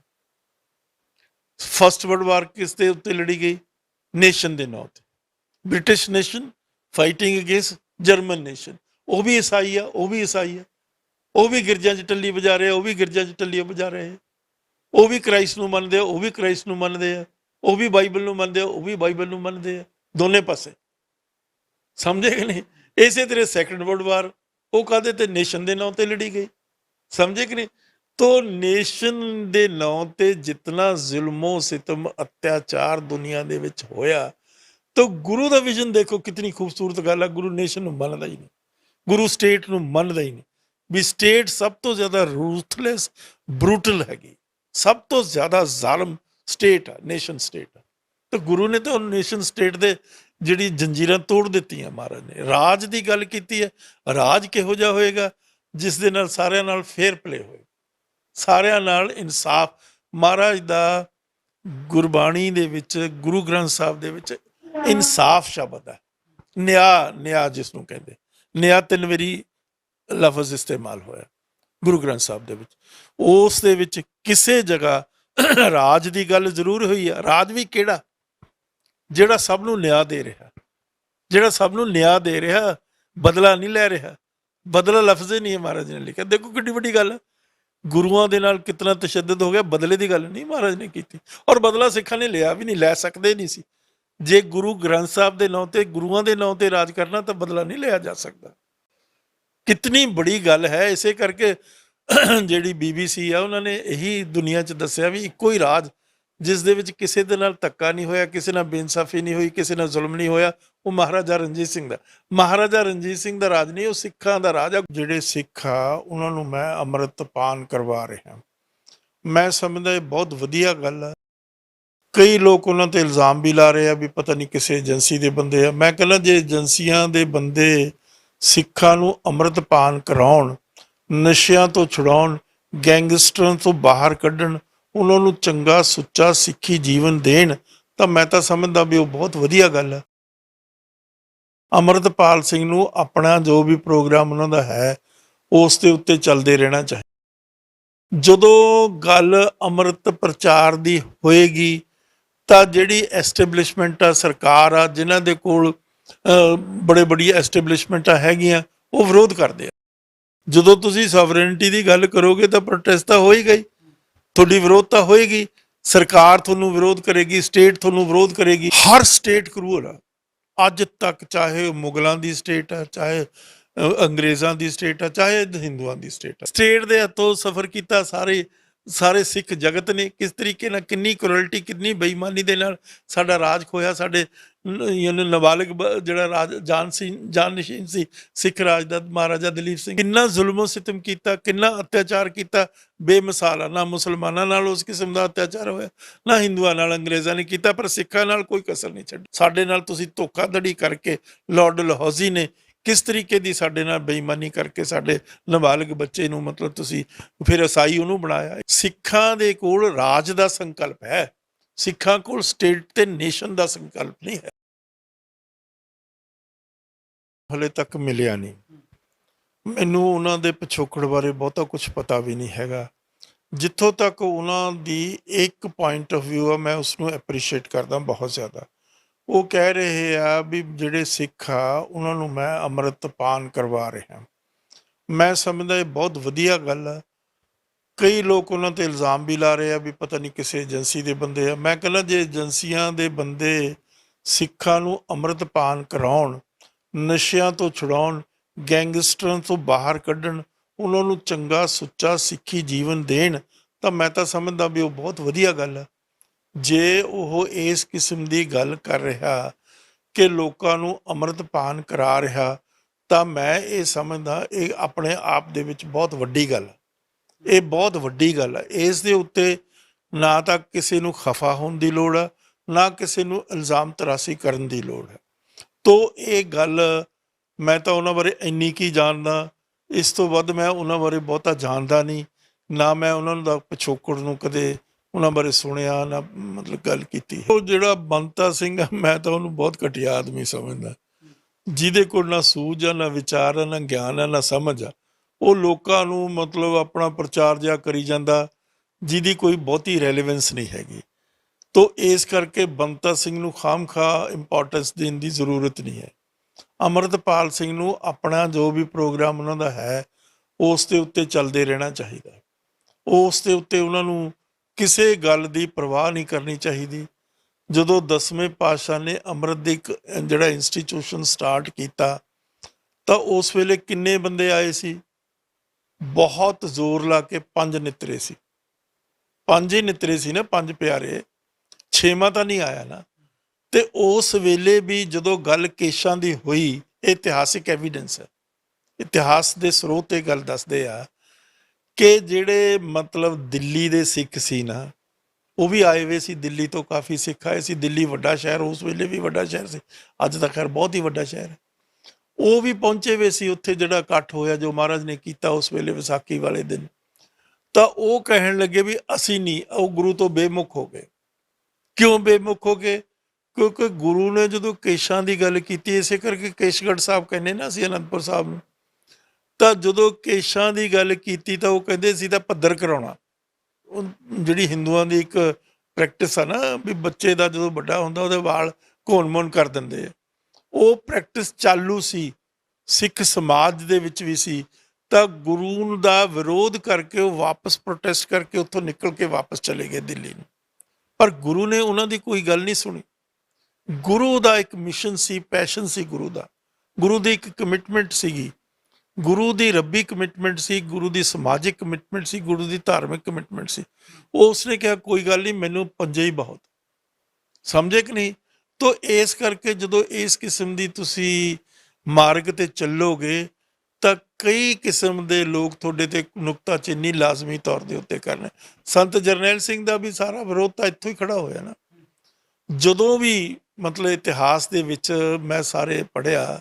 ਫਸਟ ਵਰਲਡ ਵਾਰ ਕਿਸ ਦੇ ਉੱਤੇ ਲੜੀ ਗਈ? ਨੇਸ਼ਨ ਦੇ ਨਾਂ ਤੇ। British nation fighting against German nation ਉਹ ਵੀ ਈਸਾਈ ਆ, ਉਹ ਵੀ ਈਸਾਈ ਆ। ਉਹ ਵੀ ਗਿਰਜਾਂ 'ਚ ਟੱਲੀ ਵਜਾ ਰਹੇ ਆ, ਉਹ ਵੀ ਗਿਰਜਾਂ 'ਚ ਟੱਲੀ ਵਜਾ ਰਹੇ ਆ। ਉਹ ਵੀ ਕ੍ਰਾਈਸਟ ਨੂੰ ਮੰਨਦੇ ਆ, ਉਹ ਵੀ ਕ੍ਰਾਈਸਟ ਨੂੰ ਮੰਨਦੇ ਆ। ਉਹ ਵੀ ਬਾਈਬਲ ਨੂੰ ਮੰਨਦੇ ਆ, ਉਹ ਵੀ ਬਾਈਬਲ ਨੂੰ ਮੰਨਦੇ ਆ। ਦੋਨੇ ਪਾਸੇ। ਸਮਝੇ ਕਿ ਨਹੀਂ? ਇਸੇ ਤਰ੍ਹਾਂ ਸੈਕੰਡ ਵਰਲਡ ਵਾਰ ਉਹ ਕਾਹਦੇ ਤੇ? ਨੇਸ਼ਨ ਦੇ ਨਾਂ ਤੇ ਲੜੀ ਗਈ। ਸਮਝੇ ਕਿ ਨਹੀਂ? ਤੋ ਨੇਸ਼ਨ ਦੇ ਨਾਂ ਤੇ ਜਿਤਨਾ ਜ਼ੁਲਮੋ, ਸਿਤਮ, ਅਤਿਆਚਾਰ ਦੁਨੀਆ ਦੇ ਵਿੱਚ ਹੋਇਆ, ਤੋ ਗੁਰੂ ਦਾ ਵਿਜ਼ਨ ਦੇਖੋ ਕਿਤਨੀ ਖੂਬਸੂਰਤ ਗੱਲ ਹੈ ਗੁਰੂ ਨੇਸ਼ਨ ਨੂੰ ਮੰਨਦਾ ਹੀ ਨਹੀਂ। ਗੁਰੂ ਸਟੇਟ ਨੂੰ ਮੰਨਦਾ ਹੀ ਨਹੀਂ। ਵੀ ਸਟੇਟ ਸਭ ਤੋਂ ਜ਼ਿਆਦਾ ਰੂਥਲੈਸ ਬਰੂਟਲ ਹੈਗੀ। ਸਭ ਤੋਂ ਜ਼ਿਆਦਾ ਜ਼ਾਲਮ ਸਟੇਟ ਹੈ ਨੇਸ਼ਨ ਸਟੇਟ ਤੇ ਗੁਰੂ ਨੇ ਤਾਂ ਨੇਸ਼ਨ ਸਟੇਟ ਦੇ ਜਿਹੜੀ ਜੰਜੀਰਾਂ ਤੋੜ ਦਿੱਤੀਆਂ ਮਹਾਰਾਜ ਨੇ। ਰਾਜ ਦੀ ਗੱਲ ਕੀਤੀ ਹੈ। ਰਾਜ ਕਿਹੋ ਜਿਹਾ ਹੋਏਗਾ, ਜਿਸ ਦੇ ਨਾਲ ਸਾਰਿਆਂ ਨਾਲ ਫੇਅਰ ਪਲੇ ਹੋਏ ਸਾਰਿਆਂ ਨਾਲ ਇਨਸਾਫ। ਮਹਾਰਾਜ ਦਾ ਗੁਰਬਾਣੀ ਦੇ ਵਿੱਚ, ਗੁਰੂ ਗ੍ਰੰਥ ਸਾਹਿਬ ਦੇ ਵਿੱਚ ਇਨਸਾਫ ਸ਼ਬਦ ਹੈ। ਨਿਆਂ ਨਿਆਂ ਜਿਸ ਨੂੰ ਕਹਿੰਦੇ। ਨਿਆਂ ਤਿੰਨ ਵਾਰੀ ਲਫ਼ਜ਼ ਇਸਤੇਮਾਲ ਹੋਇਆ ਗੁਰੂ ਗ੍ਰੰਥ ਸਾਹਿਬ ਦੇ ਵਿੱਚ। ਉਸ ਦੇ ਵਿੱਚ ਕਿਸੇ ਜਗ੍ਹਾ ਰਾਜ ਦੀ ਗੱਲ ਜ਼ਰੂਰ ਹੋਈ ਹੈ ਰਾਜ ਵੀ ਕਿਹੜਾ? ਜਿਹੜਾ ਸਭ ਨੂੰ ਨਿਆਂ ਦੇ ਰਿਹਾ। ਜਿਹੜਾ ਸਭ ਨੂੰ ਨਿਆਂ ਦੇ ਰਿਹਾ, ਬਦਲਾ ਨਹੀਂ ਲੈ ਰਿਹਾ। ਬਦਲਾ ਲਫ਼ਜ਼ ਹੀ ਨਹੀਂ ਹੈ ਮਹਾਰਾਜ ਨੇ ਲਿਖਿਆ। ਦੇਖੋ ਕਿੰਨੀ ਵੱਡੀ ਗੱਲ ਹੈ। ਗੁਰੂਆਂ ਦੇ ਨਾਲ ਕਿਤਨਾ ਤਸ਼ੱਦਦ ਹੋ ਗਿਆ, ਬਦਲੇ ਦੀ ਗੱਲ ਨਹੀਂ ਮਹਾਰਾਜ ਨੇ ਕੀਤੀ। ਔਰ ਬਦਲਾ ਸਿੱਖਾਂ ਨੇ ਲਿਆ ਵੀ ਨਹੀਂ, ਲੈ ਸਕਦੇ ਨਹੀਂ ਸੀ। ਜੇ ਗੁਰੂ ਗ੍ਰੰਥ ਸਾਹਿਬ ਦੇ ਨਾਂ ਤੇ, ਗੁਰੂਆਂ ਦੇ ਨਾਂ ਤੇ ਰਾਜ ਕਰਨਾ ਤਾਂ ਬਦਲਾ ਨਹੀਂ ਲਿਆ ਜਾ ਸਕਦਾ। ਕਿਤਨੀ ਬੜੀ ਗੱਲ ਹੈ, ਇਸੇ ਕਰਕੇ ਜਿਹੜੀ ਬੀਬੀਸੀ ਆ, ਉਹਨਾਂ ਨੇ ਇਹੀ ਦੁਨੀਆ 'ਚ ਦੱਸਿਆ ਵੀ ਇੱਕੋ ਹੀ ਰਾਜ, ਜਿਸ ਦੇ ਵਿੱਚ ਕਿਸੇ ਦੇ ਨਾਲ ਧੱਕਾ ਨਹੀਂ ਹੋਇਆ, ਕਿਸੇ ਨਾਲ ਬੇਇਨਸਾਫੀ ਨਹੀਂ ਹੋਈ, ਕਿਸੇ ਨਾਲ ਜ਼ੁਲਮ ਨਹੀਂ ਹੋਇਆ। ਉਹ ਮਹਾਰਾਜਾ ਰਣਜੀਤ ਸਿੰਘ ਦਾ। ਮਹਾਰਾਜਾ ਰਣਜੀਤ ਸਿੰਘ ਦਾ ਰਾਜ ਨਹੀਂ, ਉਹ ਸਿੱਖਾਂ ਦਾ ਰਾਜ ਆ। ਜਿਹੜੇ ਸਿੱਖ ਆ, ਉਹਨਾਂ ਨੂੰ ਮੈਂ ਅੰਮ੍ਰਿਤ ਪਾਨ ਕਰਵਾ ਰਿਹਾ। ਮੈਂ ਸਮਝਦਾ ਇਹ ਬਹੁਤ ਵਧੀਆ ਗੱਲ ਆ। ਕਈ ਲੋਕ ਉਹਨਾਂ ਤੇ ਇਲਜ਼ਾਮ ਵੀ ਲਾ ਰਹੇ ਆ ਵੀ ਪਤਾ ਨਹੀਂ ਕਿਸੇ ਏਜੰਸੀ ਦੇ ਬੰਦੇ ਆ। ਮੈਂ ਕਹਿੰਦਾ ਜੇ ਏਜੰਸੀਆਂ ਦੇ ਬੰਦੇ ਸਿੱਖਾਂ ਨੂੰ ਅੰਮ੍ਰਿਤ ਪਾਨ ਕਰਾਉਣ, ਨਸ਼ਿਆਂ ਤੋਂ ਛੁਡਾਉਣ, ਗੈਂਗਸਟਰਾਂ ਤੋਂ ਬਾਹਰ ਕੱਢਣ, ਉਹਨਾਂ ਨੂੰ ਚੰਗਾ, ਸੁੱਚਾ ਸਿੱਖੀ ਜੀਵਨ ਦੇਣ, ਤਾਂ ਮੈਂ ਤਾਂ ਸਮਝਦਾ ਵੀ ਉਹ ਬਹੁਤ ਵਧੀਆ ਗੱਲ ਹੈ ਅਮਰਤਪਾਲ ਸਿੰਘ ਨੂੰ ਆਪਣਾ ਜੋ ਵੀ ਪ੍ਰੋਗਰਾਮ ਉਹਨਾਂ ਦਾ ਹੈ, ਉਸ ਦੇ ਉੱਤੇ ਚੱਲਦੇ ਰਹਿਣਾ ਚਾਹੀਦਾ ਜਦੋਂ ਗੱਲ ਅੰਮ੍ਰਿਤ ਪ੍ਰਚਾਰ ਦੀ ਹੋਏਗੀ, ਤਾਂ ਜਿਹੜੀ ਐਸਟੈਬਲਿਸ਼ਮੈਂਟ ਆ ਸਰਕਾਰ ਆ, ਜਿਨ੍ਹਾਂ ਦੇ ਕੋਲ ਬੜੇ ਬੜੀ ਐਸਟੈਬਲਿਸ਼ਮੈਂਟਾਂ ਹੈਗੀਆਂ, ਉਹ ਵਿਰੋਧ ਕਰਦੇ ਆ। ਜਦੋਂ ਤੁਸੀਂ ਸਵਰੇਨਟੀ ਦੀ ਗੱਲ ਕਰੋਗੇ, ਤਾਂ ਪ੍ਰੋਟੈਸਟ ਤਾਂ ਹੋਏਗਾ ਹੀ ਤੁਹਾਡੀ ਵਿਰੋਧ ਤਾਂ ਹੋਏਗੀ। ਸਰਕਾਰ ਤੁਹਾਨੂੰ ਵਿਰੋਧ ਕਰੇਗੀ, ਸਟੇਟ ਤੁਹਾਨੂੰ ਵਿਰੋਧ ਕਰੇਗੀ। ਹਰ ਸਟੇਟ ਕਰੂਅਲ ਆ। ਅੱਜ ਤੱਕ ਚਾਹੇ ਉਹ ਮੁਗਲਾਂ ਦੀ ਸਟੇਟ ਆ, ਚਾਹੇ ਅੰਗਰੇਜ਼ਾਂ ਦੀ ਸਟੇਟ ਆ, ਚਾਹੇ ਹਿੰਦੂਆਂ ਦੀ ਸਟੇਟ ਆ। ਸਟੇਟ ਦੇ ਹੱਥੋਂ ਸਫਰ ਕੀਤਾ ਸਾਰੇ ਸਾਰੇ ਸਿੱਖ ਜਗਤ ਨੇ। ਕਿਸ ਤਰੀਕੇ ਨਾਲ ਕਿੰਨੀ ਕਰੋਲਟੀ ਕਿੰਨੀ ਬੇਈਮਾਨੀ ਦੇ ਨਾਲ ਸਾਡਾ ਰਾਜ ਖੋਇਆ ਸਾਡੇ ਯਾਨੀ ਨਾਬਾਲਗ ਜਿਹੜਾ ਰਾਜ, ਜਾਨ ਸੀ ਜਾਨ ਨਿਸ਼ੀਨ ਸੀ, ਸਿੱਖ ਰਾਜ ਦਾ ਮਹਾਰਾਜਾ ਦਲੀਪ ਸਿੰਘ। ਕਿੰਨਾ ਜ਼ੁਲਮੋ ਸਿਤਮ ਕੀਤਾ, ਕਿੰਨਾ ਅਤਿਆਚਾਰ ਕੀਤਾ, ਬੇਮਿਸਾਲ ਆ। ਨਾ ਮੁਸਲਮਾਨਾਂ ਨਾਲ ਉਸ ਕਿਸਮ ਦਾ ਅਤਿਆਚਾਰ ਹੋਇਆ, ਨਾ ਹਿੰਦੂਆਂ ਨਾਲ ਅੰਗਰੇਜ਼ਾਂ ਨੇ ਕੀਤਾ, ਪਰ ਸਿੱਖਾਂ ਨਾਲ ਕੋਈ ਕਸਰ ਨਹੀਂ ਛੱਡੀ। ਸਾਡੇ ਨਾਲ ਤੁਸੀਂ ਧੋਖਾਧੜੀ ਕਰਕੇ ਲਾਰਡ ਲਹੌਜ਼ੀ ਨੇ ਕਿਸ ਤਰੀਕੇ ਦੀ ਸਾਡੇ ਨਾਲ ਬੇਈਮਾਨੀ ਕਰਕੇ ਸਾਡੇ ਨਾਬਾਲਗ ਬੱਚੇ ਨੂੰ ਮਤਲਬ ਤੁਸੀਂ ਫਿਰ ਅਸਾਈ ਉਹਨੂੰ ਬਣਾਇਆ। ਸਿੱਖਾਂ ਦੇ ਕੋਲ ਰਾਜ ਦਾ ਸੰਕਲਪ ਹੈ। ਸਿੱਖਾਂ ਕੋਲ ਸਟੇਟ ਤੇ ਨੇਸ਼ਨ ਦਾ ਸੰਕਲਪ ਨਹੀਂ ਹੈ। ਹਲੇ ਤੱਕ ਮਿਲਿਆ ਨਹੀਂ। ਮੈਨੂੰ ਉਹਨਾਂ ਦੇ ਪਿਛੋਕੜ ਬਾਰੇ ਬਹੁਤਾ ਕੁਝ ਪਤਾ ਵੀ ਨਹੀਂ ਹੈਗਾ। ਜਿੱਥੋਂ ਤੱਕ ਉਹਨਾਂ ਦੀ ਇੱਕ ਪੁਆਇੰਟ ਆਫ View ਆ, ਮੈਂ ਉਸ ਨੂੰ ਐਪਰੀਸ਼ੀਏਟ ਕਰਦਾ ਬਹੁਤ ਜ਼ਿਆਦਾ। ਉਹ ਕਹਿ ਰਹੇ ਆ ਵੀ ਜਿਹੜੇ ਸਿੱਖ ਆ, ਉਹਨਾਂ ਨੂੰ ਮੈਂ ਅੰਮ੍ਰਿਤਪਾਨ ਕਰਵਾ ਰਿਹਾ। ਮੈਂ ਸਮਝਦਾ ਇਹ ਬਹੁਤ ਵਧੀਆ ਗੱਲ ਆ। ਕਈ ਲੋਕ ਉਹਨਾਂ ਤੇ ਇਲਜ਼ਾਮ ਵੀ ਲਾ ਰਹੇ ਆ ਵੀ ਪਤਾ ਨਹੀਂ ਕਿਸੇ ਏਜੰਸੀ ਦੇ ਬੰਦੇ ਆ। ਮੈਂ ਕਹਿੰਦਾ ਜੇ ਏਜੰਸੀਆਂ ਦੇ ਬੰਦੇ ਸਿੱਖਾਂ ਨੂੰ ਅੰਮ੍ਰਿਤ ਪਾਨ ਕਰਾਉਣ, ਨਸ਼ਿਆਂ ਤੋਂ ਛੁਡਾਉਣ, ਗੈਂਗਸਟਰਾਂ ਤੋਂ ਬਾਹਰ ਕੱਢਣ, ਉਹਨਾਂ ਨੂੰ ਚੰਗਾ, ਸੁੱਚਾ, ਸਿੱਖੀ ਜੀਵਨ ਦੇਣ, ਤਾਂ ਮੈਂ ਤਾਂ ਸਮਝਦਾ ਵੀ ਉਹ ਬਹੁਤ ਵਧੀਆ ਗੱਲ ਹੈ ਜੇ ਉਹ ਇਸ ਕਿਸਮ ਦੀ ਗੱਲ ਕਰ ਰਿਹਾ ਕਿ ਲੋਕਾਂ ਨੂੰ ਅੰਮ੍ਰਿਤ ਪਾਨ ਕਰਾ ਰਿਹਾ, ਤਾਂ ਮੈਂ ਇਹ ਸਮਝਦਾ ਇਹ ਆਪਣੇ ਆਪ ਦੇ ਵਿੱਚ ਬਹੁਤ ਵੱਡੀ ਗੱਲ ਹੈ ਇਹ ਬਹੁਤ ਵੱਡੀ ਗੱਲ ਹੈ। ਇਸ ਦੇ ਉੱਤੇ ਨਾ ਤਾਂ ਕਿਸੇ ਨੂੰ ਖਫਾ ਹੋਣ ਦੀ ਲੋੜ ਹੈ, ਨਾ ਕਿਸੇ ਨੂੰ ਇਲਜ਼ਾਮ ਤਰਾਸੀ ਕਰਨ ਦੀ ਲੋੜ ਹੈ। ਤੋ ਇਹ ਗੱਲ ਮੈਂ ਤਾਂ ਉਹਨਾਂ ਬਾਰੇ ਇੰਨੀ ਕੀ ਜਾਣਦਾ, ਇਸ ਤੋਂ ਵੱਧ ਮੈਂ ਉਹਨਾਂ ਬਾਰੇ ਬਹੁਤਾ ਜਾਣਦਾ ਨਹੀਂ। ਨਾ ਮੈਂ ਉਹਨਾਂ ਦਾ ਪਿਛੋਕੜ ਨੂੰ ਕਦੇ ਉਹਨਾਂ ਬਾਰੇ ਸੁਣਿਆ, ਨਾ ਮਤਲਬ ਗੱਲ ਕੀਤੀ ਉਹ ਜਿਹੜਾ ਬੰਤਾ ਸਿੰਘ ਆ ਮੈਂ ਤਾਂ ਉਹਨੂੰ ਬਹੁਤ ਘਟੀਆ ਆਦਮੀ ਸਮਝਦਾ। ਜਿਹਦੇ ਕੋਲ ਨਾ ਸੂਝ ਆ ਨਾ ਵਿਚਾਰ ਆ ਨਾ ਗਿਆਨ ਆ ਨਾ ਸਮਝ ਆ ਉਹ ਲੋਕਾਂ ਨੂੰ ਮਤਲਬ ਆਪਣਾ ਪ੍ਰਚਾਰ ਜਿਹਾ ਕਰੀ ਜਾਂਦਾ, ਜਿਹਦੀ ਕੋਈ ਬਹੁਤੀ ਰੈਲੇਵੈਂਸ ਨਹੀਂ ਹੈਗੀ। ਤੋ ਇਸ ਕਰਕੇ ਬੰਤਾ ਸਿੰਘ ਨੂੰ ਖਾਮਖਾ ਇੰਪੋਰਟੈਂਸ ਦੇਣ ਦੀ ਜ਼ਰੂਰਤ ਨਹੀਂ ਹੈ। ਅਮਰਤਪਾਲ ਸਿੰਘ ਨੂੰ ਆਪਣਾ ਜੋ ਵੀ ਪ੍ਰੋਗਰਾਮ ਉਹਨਾਂ ਦਾ ਹੈ, ਉਸ ਦੇ ਉੱਤੇ ਚੱਲਦੇ ਰਹਿਣਾ ਚਾਹੀਦਾ। ਉਸ ਦੇ ਉੱਤੇ ਉਹਨਾਂ ਨੂੰ ਕਿਸੇ ਗੱਲ ਦੀ ਪਰਵਾਹ ਨਹੀਂ ਕਰਨੀ ਚਾਹੀਦੀ। ਜਦੋਂ ਦਸਵੇਂ ਪਾਤਸ਼ਾਹ ਨੇ ਅੰਮ੍ਰਿਤ ਦੀ ਇੱਕ ਜਿਹੜਾ ਇੰਸਟੀਚਿਊਸ਼ਨ ਸਟਾਰਟ ਕੀਤਾ, ਤਾਂ ਉਸ ਵੇਲੇ ਕਿੰਨੇ ਬੰਦੇ ਆਏ ਸੀ? ਬਹੁਤ ਜ਼ੋਰ ਲਾ ਕੇ ਪੰਜ ਨਿਤਰੇ ਸੀ। ਪੰਜ ਹੀ ਨਿਤਰੇ ਸੀ ਨਾ, ਪੰਜ ਪਿਆਰੇ। ਛੇਵਾਂ ਤਾਂ ਨਹੀਂ ਆਇਆ ਨਾ। ਤੇ ਉਸ ਵੇਲੇ ਵੀ ਜਦੋਂ ਗੱਲ ਕੇਸ਼ਾਂ ਦੀ ਹੋਈ ਇਤਿਹਾਸਿਕ ਐਵੀਡੈਂਸ ਹੈ। ਇਤਿਹਾਸ ਦੇ ਸਰੋਤ ਇਹ ਗੱਲ ਦੱਸਦੇ ਆ ਕਿ ਜਿਹੜੇ ਮਤਲਬ ਦਿੱਲੀ ਦੇ ਸਿੱਖ ਸੀ ਨਾ, ਉਹ ਵੀ ਆਏ ਹੋਏ ਸੀ। ਦਿੱਲੀ ਤੋਂ ਕਾਫੀ ਸਿੱਖ ਆਏ ਸੀ। ਦਿੱਲੀ ਵੱਡਾ ਸ਼ਹਿਰ, ਉਸ ਵੇਲੇ ਵੀ ਵੱਡਾ ਸ਼ਹਿਰ ਸੀ। ਅੱਜ ਤਾਂ ਖੈਰ ਬਹੁਤ ਹੀ ਵੱਡਾ ਸ਼ਹਿਰ ਹੈ। ਉਹ ਵੀ ਪਹੁੰਚੇ ਹੋਏ ਸੀ ਉੱਥੇ ਜਿਹੜਾ ਇਕੱਠ ਹੋਇਆ ਜੋ ਮਹਾਰਾਜ ਨੇ ਕੀਤਾ ਉਸ ਵੇਲੇ ਵਿਸਾਖੀ ਵਾਲੇ ਦਿਨ। ਤਾਂ ਉਹ ਕਹਿਣ ਲੱਗੇ ਵੀ ਅਸੀਂ ਨਹੀਂ, ਉਹ ਗੁਰੂ ਤੋਂ ਬੇਮੁਖ ਹੋ ਗਏ। ਕਿਉਂ ਬੇਮੁਖ ਹੋ ਗਏ? ਕਿਉਂਕਿ ਗੁਰੂ ਨੇ ਜਦੋਂ ਕੇਸ਼ਾਂ ਦੀ ਗੱਲ ਕੀਤੀ, ਇਸੇ ਕਰਕੇ ਕੇਸ਼ਗੜ੍ਹ ਸਾਹਿਬ ਕਹਿੰਦੇ ਨਾ ਅਸੀਂ ਅਨੰਦਪੁਰ ਸਾਹਿਬ ਨੂੰ। ਤਾਂ ਜਦੋਂ ਕੇਸ਼ਾਂ ਦੀ ਗੱਲ ਕੀਤੀ ਤਾਂ ਉਹ ਕਹਿੰਦੇ ਸੀ ਤਾਂ ਪੱਧਰ ਕਰਾਉਣਾ। ਉਹ ਜਿਹੜੀ ਹਿੰਦੂਆਂ ਦੀ ਇੱਕ ਪ੍ਰੈਕਟਿਸ ਆ ਨਾ, ਵੀ ਬੱਚੇ ਦਾ ਜਦੋਂ ਵੱਡਾ ਹੁੰਦਾ, ਉਹਦੇ ਵਾਲ ਘੋਣ-ਮੋਣ ਕਰ ਦਿੰਦੇ ਆ। ਉਹ ਪ੍ਰੈਕਟਿਸ ਚਾਲੂ ਸੀ, ਸਿੱਖ ਸਮਾਜ ਦੇ ਵਿੱਚ ਵੀ ਸੀ, ਤਾਂ ਗੁਰੂ ਦਾ ਵਿਰੋਧ ਕਰਕੇ ਉਹ ਵਾਪਸ ਪ੍ਰੋਟੈਸਟ ਕਰਕੇ ਉੱਥੋਂ ਨਿਕਲ ਕੇ ਵਾਪਸ ਚਲੇ ਗਏ ਦਿੱਲੀ ਨੂੰ। ਪਰ ਗੁਰੂ ਨੇ ਉਹਨਾਂ ਦੀ ਕੋਈ ਗੱਲ ਨਹੀਂ ਸੁਣੀ। ਗੁਰੂ ਦਾ ਇੱਕ ਮਿਸ਼ਨ ਸੀ ਪੈਸ਼ਨ ਸੀ ਗੁਰੂ ਦਾ। ਗੁਰੂ ਦੀ ਇੱਕ ਕਮਿਟਮੈਂਟ ਸੀਗੀ। ਗੁਰੂ ਦੀ ਰੱਬੀ ਕਮਿਟਮੈਂਟ ਸੀ, ਗੁਰੂ ਦੀ ਸਮਾਜਿਕ ਕਮਿਟਮੈਂਟ ਸੀ, ਗੁਰੂ ਦੀ ਧਾਰਮਿਕ ਕਮਿਟਮੈਂਟ ਸੀ। ਉਹ ਉਸਨੇ ਕਿਹਾ, ਕੋਈ ਗੱਲ ਨਹੀਂ, ਮੈਨੂੰ ਪੰਜੇ ਹੀ ਬਹੁਤ। ਸਮਝੇ ਕਿ ਨਹੀਂ? ਤੋ ਇਸ ਕਰਕੇ ਜਦੋਂ ਇਸ ਕਿਸਮ ਦੀ ਤੁਸੀਂ ਮਾਰਗ ਤੇ ਚੱਲੋਗੇ, ਤਾਂ ਕਈ ਕਿਸਮ ਦੇ ਲੋਕ ਤੁਹਾਡੇ ਤੇ ਨੁਕਤਾ ਚਿੰਨੀ ਲਾਜ਼ਮੀ ਤੌਰ ਦੇ ਉੱਤੇ ਕਰਨੇ। ਸੰਤ ਜਰਨੈਲ ਸਿੰਘ ਦਾ ਵੀ ਸਾਰਾ ਵਿਰੋਧ ਤਾਂ ਇੱਥੋਂ ਹੀ ਖੜਾ ਹੋਇਆ ਨਾ। ਜਦੋਂ ਵੀ ਮਤਲਬ ਇਤਿਹਾਸ ਦੇ ਵਿੱਚ ਮੈਂ ਸਾਰੇ ਪੜਿਆ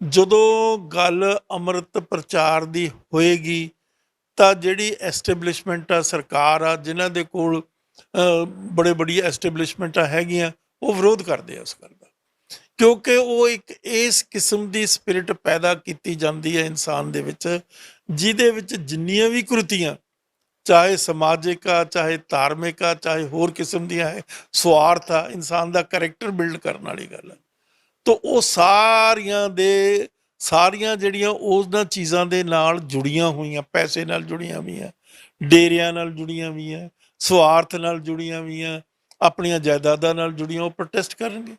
ਜਦੋਂ ਗੱਲ ਅੰਮ੍ਰਿਤ ਪ੍ਰਚਾਰ ਦੀ ਹੋਏਗੀ, ਤਾਂ ਜਿਹੜੀ ਐਸਟੈਬਲਿਸ਼ਮੈਂਟ ਆ ਸਰਕਾਰ ਆ, ਜਿਨ੍ਹਾਂ ਦੇ ਕੋਲ ਬੜੇ ਬੜੀ ਐਸਟੈਬਲਿਸ਼ਮੈਂਟਾਂ ਹੈਗੀਆਂ ਉਹ ਵਿਰੋਧ ਕਰਦੇ ਆ ਉਸ ਗੱਲ ਦਾ। ਕਿਉਂਕਿ ਉਹ ਇੱਕ ਇਸ ਕਿਸਮ ਦੀ ਸਪਿਰਿਟ ਪੈਦਾ ਕੀਤੀ ਜਾਂਦੀ ਹੈ ਇਨਸਾਨ ਦੇ ਵਿੱਚ, ਜਿਹਦੇ ਵਿੱਚ ਜਿੰਨੀਆਂ ਵੀ ਕ੍ਰਿਤੀਆਂ, ਚਾਹੇ ਸਮਾਜਿਕ ਆ, ਚਾਹੇ ਧਾਰਮਿਕ ਆ, ਚਾਹੇ ਹੋਰ ਕਿਸਮ ਦੀਆਂ ਹੈ, ਸਵਾਰਥ ਆ, ਇਨਸਾਨ ਦਾ ਕੈਰੈਕਟਰ ਬਿਲਡ ਕਰਨ ਵਾਲੀ ਗੱਲ ਹੈ ਤਾਂ ਉਹ ਸਾਰੀਆਂ ਦੇ, ਸਾਰੀਆਂ ਜਿਹੜੀਆਂ ਉਹਨਾਂ ਚੀਜ਼ਾਂ ਦੇ ਨਾਲ ਜੁੜੀਆਂ ਹੋਈਆਂ, ਪੈਸੇ ਨਾਲ ਜੁੜੀਆਂ ਹੋਈਆਂ, ਡੇਰਿਆਂ ਨਾਲ ਜੁੜੀਆਂ ਹੋਈਆਂ, ਸਵਾਰਥ ਨਾਲ ਜੁੜੀਆਂ ਹੋਈਆਂ ਆਪਣੀਆਂ ਜਾਇਦਾਦਾਂ ਨਾਲ ਜੁੜੀਆਂ ਉਹ ਪ੍ਰੋਟੈਸਟ ਕਰਨਗੇ।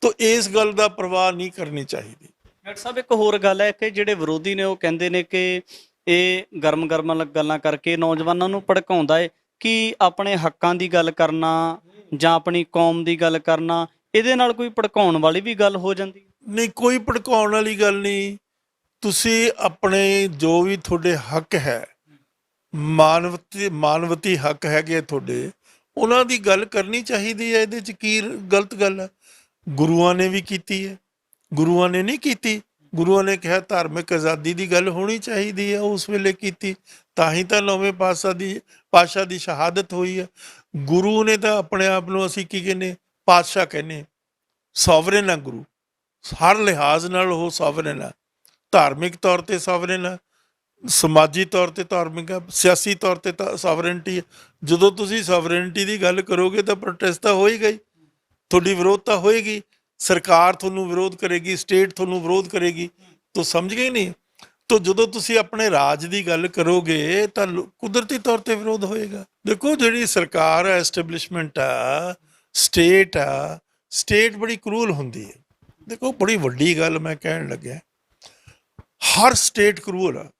ਤਾਂ ਇਸ ਗੱਲ ਦਾ ਪ੍ਰਵਾਹ ਨਹੀਂ ਕਰਨੀ ਚਾਹੀਦੀ। ਡਾਕਟਰ ਸਾਹਿਬ ਇੱਕ ਹੋਰ ਗੱਲ ਹੈ ਕਿ ਜਿਹੜੇ ਵਿਰੋਧੀ ਨੇ ਉਹ ਕਹਿੰਦੇ ਨੇ ਕਿ ਇਹ ਗਰਮ-ਗਰਮ ਗੱਲਾਂ ਕਰਕੇ ਨੌਜਵਾਨਾਂ ਨੂੰ ਭੜਕਾਉਂਦਾ ਹੈ ਕਿ ਆਪਣੇ ਹੱਕਾਂ ਦੀ ਗੱਲ ਕਰਨਾ ਜਾਂ ਆਪਣੀ ਕੌਮ ਦੀ ਗੱਲ ਕਰਨਾ ਇਹਦੇ ਨਾਲ ਕੋਈ ਭੜਕਾਉਣ ਵਾਲੀ ਵੀ ਗੱਲ ਹੋ ਜਾਂਦੀ ਨਹੀਂ ਕੋਈ ਭੜਕਾਉਣ ਵਾਲੀ ਗੱਲ ਨਹੀਂ। ਤੁਸੀਂ ਆਪਣੇ ਜੋ ਵੀ ਤੁਹਾਡੇ ਹੱਕ ਹੈ ਮਾਨਵਤੀ ਮਾਨਵਤੀ ਹੱਕ ਹੈਗੇ ਤੁਹਾਡੇ ਉਹਨਾਂ ਦੀ ਗੱਲ ਕਰਨੀ ਚਾਹੀਦੀ ਹੈ, ਇਹਦੇ ਚ ਕੀ ਗਲਤ ਗੱਲ ਹੈ? ਗੁਰੂਆਂ ਨੇ ਵੀ ਕੀਤੀ ਹੈ। ਗੁਰੂਆਂ ਨੇ ਨਹੀਂ ਕੀਤੀ। ਗੁਰੂਆਂ ਨੇ ਕਿਹਾ ਧਾਰਮਿਕ ਆਜ਼ਾਦੀ ਦੀ ਗੱਲ ਹੋਣੀ ਚਾਹੀਦੀ ਹੈ, ਉਸ ਵੇਲੇ ਕੀਤੀ। ਤਾਂ ਹੀ ਤਾਂ ਨੌਵੇਂ ਪਾਤਸ਼ਾਹ ਦੀ ਪਾਤਸ਼ਾਹ ਦੀ ਸ਼ਹਾਦਤ ਹੋਈ ਹੈ। ਗੁਰੂ ਨੇ ਤਾਂ ਆਪਣੇ ਆਪ ਨੂੰ ਅਸੀਂ ਕੀ ਕਹਿੰਦੇ ਪਾਤਸ਼ਾਹ ਕਹਿੰਦੇ ਸੋਵਰਨ ਆ ਗੁਰੂ। ਹਰ ਲਿਹਾਜ਼ ਨਾਲ ਉਹ ਸੋਵਰਨ ਆ। ਧਾਰਮਿਕ ਤੌਰ ਤੇ ਸੋਵਰਨ ਆ। ਸਮਾਜੀ ਤੌਰ ਤੇ ਧਾਰਮਿਕ ਹੈ, ਸਿਆਸੀ ਤੌਰ ਤੇ ਤਾਂ ਸੋਵਰਨਟੀ ਹੈ। ਜਦੋਂ ਤੁਸੀਂ ਸੋਵਰਨਟੀ ਦੀ ਗੱਲ ਕਰੋਗੇ ਤਾਂ ਪ੍ਰੋਟੈਸਟ ਤਾਂ ਹੋਏਗਾ ਹੀ ਤੁਹਾਡੀ ਵਿਰੋਧਤਾ ਹੋਏਗੀ। ਸਰਕਾਰ ਤੁਹਾਨੂੰ ਵਿਰੋਧ ਕਰੇਗੀ ਸਟੇਟ ਤੁਹਾਨੂੰ ਵਿਰੋਧ ਕਰੇਗੀ। ਤੋ ਸਮਝ ਗਏ ਨਹੀਂ? ਤੋ ਜਦੋਂ ਤੁਸੀਂ ਆਪਣੇ ਰਾਜ ਦੀ ਗੱਲ ਕਰੋਗੇ ਤਾਂ ਲੋ- ਕੁਦਰਤੀ ਤੌਰ ਤੇ ਵਿਰੋਧ ਹੋਏਗਾ। ਦੇਖੋ ਜਿਹੜੀ ਸਰਕਾਰ ਹੈ ਐਸਟੈਬਲਿਸ਼ਮੈਂਟ ਆ ਸਟੇਟ ਆ ਸਟੇਟ ਬੜੀ ਕਰੂਲ ਹੁੰਦੀ ਹੈ। ਦੇਖੋ ਬੜੀ ਵੱਡੀ ਗੱਲ ਮੈਂ ਕਹਿਣ ਲੱਗਿਆ। ਹਰ ਸਟੇਟ ਕਰੂਲ ਆ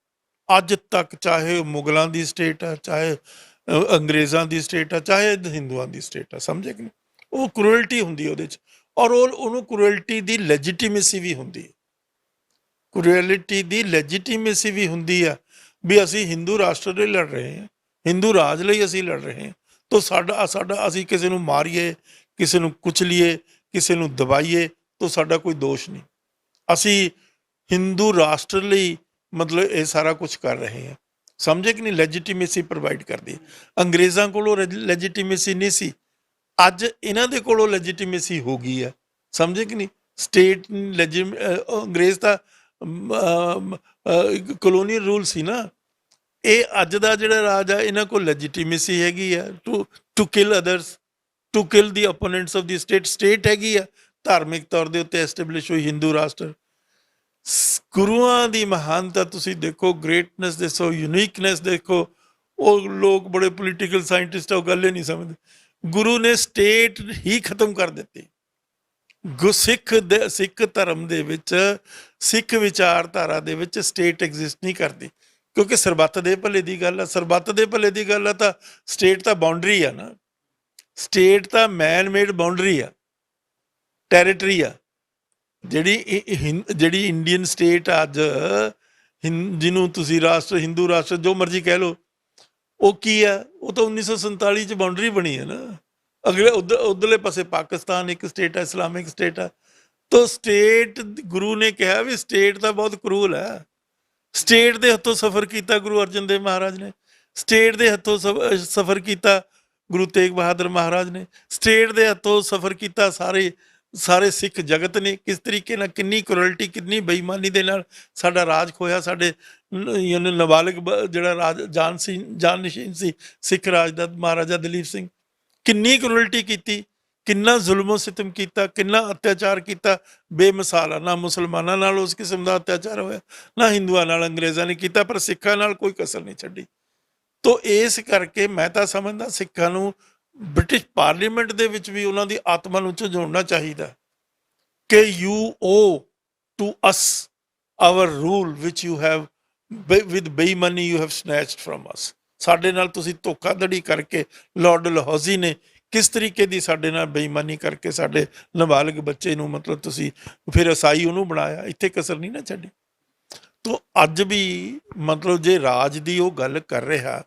ਅੱਜ ਤੱਕ ਚਾਹੇ ਉਹ ਮੁਗਲਾਂ ਦੀ ਸਟੇਟ ਆ, ਚਾਹੇ ਅੰਗਰੇਜ਼ਾਂ ਦੀ ਸਟੇਟ ਆ, ਚਾਹੇ ਹਿੰਦੂਆਂ ਦੀ ਸਟੇਟ ਆ, ਸਮਝੇ ਕਿ ਨਹੀਂ? ਉਹ ਕਰੂਅਲਟੀ ਹੁੰਦੀ ਹੈ ਉਹਦੇ ਚ ਔਰ ਉਹ, ਉਹਨੂੰ ਕਰੂਅਲਟੀ ਦੀ ਲੈਜੀਟੀਮੇਸੀ ਵੀ ਹੁੰਦੀ ਹੈ ਕਰੂਅਲਟੀ ਦੀ ਲੈਜੀਟੀਮੇਸੀ ਵੀ ਹੁੰਦੀ ਆ ਵੀ ਅਸੀਂ ਹਿੰਦੂ ਰਾਸ਼ਟਰ ਲਈ ਲੜ ਰਹੇ ਹਾਂ, ਹਿੰਦੂ ਰਾਜ ਲਈ ਅਸੀਂ ਲੜ ਰਹੇ ਹਾਂ, ਤਾਂ ਸਾਡਾ ਸਾਡਾ ਅਸੀਂ ਕਿਸੇ ਨੂੰ ਮਾਰੀਏ, ਕਿਸੇ ਨੂੰ ਕੁਚਲੀਏ ਕਿਸੇ ਨੂੰ ਦਬਾਈਏ, ਤਾਂ ਸਾਡਾ ਕੋਈ ਦੋਸ਼ ਨਹੀਂ। ਅਸੀਂ ਹਿੰਦੂ ਰਾਸ਼ਟਰ ਲਈ ਮਤਲਬ ਇਹ ਸਾਰਾ ਕੁਝ ਕਰ ਰਹੇ ਆ। ਸਮਝੇ ਕਿ ਨਹੀਂ? ਲੈਜੀਟੀਮੇਸੀ ਪ੍ਰੋਵਾਈਡ ਕਰਦੀ ਅੰਗਰੇਜ਼ਾਂ ਕੋਲੋਂ ਲੈਜੀਟੀਮੇਸੀ ਨਹੀਂ ਸੀ। ਅੱਜ ਇਹਨਾਂ ਦੇ ਕੋਲੋਂ ਲੈਜੀਟੀਮੇਸੀ ਹੋ ਗਈ ਹੈ ਸਮਝੇ ਕਿ ਨਹੀਂ? ਸਟੇਟ ਅੰਗਰੇਜ਼ ਤਾਂ ਕਲੋਨੀਅਲ ਰੂਲ ਸੀ ਨਾ। ਇਹ ਅੱਜ ਦਾ ਜਿਹੜਾ ਰਾਜ ਆ, ਇਹਨਾਂ ਕੋਲ ਲੈਜੀਟੀਮੇਸੀ ਹੈਗੀ ਆ। To to kill others to kill the opponents of the state state ਹੈਗੀ ਆ। ਧਾਰਮਿਕ ਤੌਰ ਦੇ ਉੱਤੇ ਐਸਟੈਬਲਿਸ਼ ਹੋਈ ਹਿੰਦੂ ਰਾਸ਼ਟਰ। ਗੁਰੂਆਂ ਦੀ ਮਹਾਨਤਾ ਤੁਸੀਂ ਦੇਖੋ ਗ੍ਰੇਟਨੈਸ ਦੇਖੋ ਯੂਨੀਕਨੈਸ ਦੇਖੋ। ਉਹ ਲੋਕ ਬੜੇ ਪੋਲੀਟੀਕਲ ਸਾਇੰਟਿਸਟ ਉਹ ਗੱਲ ਹੀ ਨਹੀਂ ਸਮਝਦੇ। ਗੁਰੂ ਨੇ ਸਟੇਟ ਹੀ ਖਤਮ ਕਰ ਦਿੱਤੀ। ਗੁ ਸਿੱਖ ਦੇ ਸਿੱਖ ਧਰਮ ਦੇ ਵਿੱਚ, ਸਿੱਖ ਵਿਚਾਰਧਾਰਾ ਦੇ ਵਿੱਚ ਸਟੇਟ ਐਗਜ਼ਿਸਟ ਨਹੀਂ ਕਰਦੀ। ਕਿਉਂਕਿ ਸਰਬੱਤ ਦੇ ਭਲੇ ਦੀ ਗੱਲ ਆ। ਸਰਬੱਤ ਦੇ ਭਲੇ ਦੀ ਗੱਲ ਆ ਤਾਂ ਸਟੇਟ ਤਾਂ ਬਾਉਂਡਰੀ ਆ ਨਾ। ਸਟੇਟ ਤਾਂ ਮੈਨ ਮੇਡ ਬਾਉਂਡਰੀ ਆ। ਟੈਰੀਟਰੀ ਆ। ਜਿਹੜੀ ਇ- ਜਿਹੜੀ ਇੰਡੀਅਨ ਸਟੇਟ ਅੱਜ, ਹਿੰ- ਜਿਹਨੂੰ ਤੁਸੀਂ ਰਾਸ਼ਟਰ ਹਿੰਦੂ ਰਾਸ਼ਟਰ ਜੋ ਮਰਜ਼ੀ ਕਹਿ ਲਓ, ਉਹ ਕੀ ਆ? ਉਹ ਤਾਂ 1947 ਚ ਬਾਉਂਡਰੀ ਬਣੀ ਹੈ ਨਾ। ਅਗਲੇ ਉਧਰ ਉਧਰਲੇ ਪਾਸੇ ਪਾਕਿਸਤਾਨ ਇੱਕ ਸਟੇਟ ਹੈ ਇਸਲਾਮਿਕ ਸਟੇਟ ਹੈ ਤਾਂ ਸਟੇਟ ਗੁਰੂ ਨੇ ਕਿਹਾ ਵੀ ਸਟੇਟ ਤਾਂ ਬਹੁਤ ਕਰੂਲ ਹੈ ਸਟੇਟ ਦੇ ਹੱਥੋਂ ਸਫ਼ਰ ਕੀਤਾ ਗੁਰੂ ਅਰਜਨ ਦੇਵ ਮਹਾਰਾਜ ਨੇ। ਸਟੇਟ ਦੇ ਹੱਥੋਂ ਸਫ਼ਰ ਕੀਤਾ ਗੁਰੂ ਤੇਗ ਬਹਾਦਰ ਮਹਾਰਾਜ ਨੇ। ਸਟੇਟ ਦੇ ਹੱਥੋਂ ਸਫ਼ਰ ਕੀਤਾ ਸਾਰੇ ਸਾਰੇ ਸਿੱਖ ਜਗਤ ਨੇ ਕਿਸ ਤਰੀਕੇ ਨਾਲ ਕਿੰਨੀ ਕਰੋਲਟੀ ਕਿੰਨੀ ਬੇਈਮਾਨੀ ਦੇ ਨਾਲ ਸਾਡਾ ਰਾਜ ਖੋਇਆ ਸਾਡੇ ਨ- ਯਾਨੀ ਨਾਬਾਲਗ ਜਿਹੜਾ ਰਾਜ, ਜਾਨ ਸੀ ਜਾਨ ਨਸ਼ੀਨ ਸੀ, ਸਿੱਖ ਰਾਜ ਦਾ ਮਹਾਰਾਜਾ ਦਲੀਪ ਸਿੰਘ, ਕਿੰਨੀ ਕਰੋਲਟੀ ਕੀਤੀ, ਕਿੰਨਾ ਜ਼ੁਲਮੋ ਸਿਤਮ ਕੀਤਾ, ਕਿੰਨਾ ਅਤਿਆਚਾਰ ਕੀਤਾ, ਬੇਮਿਸਾਲ ਆ ਨਾ ਮੁਸਲਮਾਨਾਂ ਨਾਲ ਉਸ ਕਿਸਮ ਦਾ ਅਤਿਆਚਾਰ ਹੋਇਆ, ਨਾ ਹਿੰਦੂਆਂ ਨਾਲ, ਅੰਗਰੇਜ਼ਾਂ ਨੇ ਕੀਤਾ, ਪਰ ਸਿੱਖਾਂ ਨਾਲ ਕੋਈ ਕਸਰ ਨਹੀਂ ਛੱਡੀ। ਤੋ ਇਸ ਕਰਕੇ ਮੈਂ ਤਾਂ ਸਮਝਦਾ, ਸਿੱਖਾਂ ਨੂੰ ਬ੍ਰਿਟਿਸ਼ ਪਾਰਲੀਮੈਂਟ ਦੇ ਵਿੱਚ ਵੀ ਉਹਨਾਂ ਦੀ ਆਤਮਾ ਨੂੰ ਝੰਜੋੜਨਾ ਚਾਹੀਦਾ ਕਿ you owe to us our rule which you have with ਬੇਈਮਾਨੀ you have snatched from us ਸਾਡੇ ਨਾਲ ਤੁਸੀਂ ਧੋਖਾਧੜੀ ਕਰਕੇ ਲਾਰਡ ਲਹੌਜ਼ੀ ਨੇ ਕਿਸ ਤਰੀਕੇ ਦੀ ਸਾਡੇ ਨਾਲ ਬੇਈਮਾਨੀ ਕਰਕੇ ਸਾਡੇ ਨਾਬਾਲਗ ਬੱਚੇ ਨੂੰ ਮਤਲਬ ਤੁਸੀਂ ਫਿਰ ਅਸਾਈ ਉਹਨੂੰ ਬਣਾਇਆ? ਇੱਥੇ ਕਸਰ ਨਹੀਂ ਨਾ ਛੱਡੀ। ਤੋ ਅੱਜ ਵੀ ਮਤਲਬ ਜੇ ਰਾਜ ਦੀ ਉਹ ਗੱਲ ਕਰ ਰਿਹਾ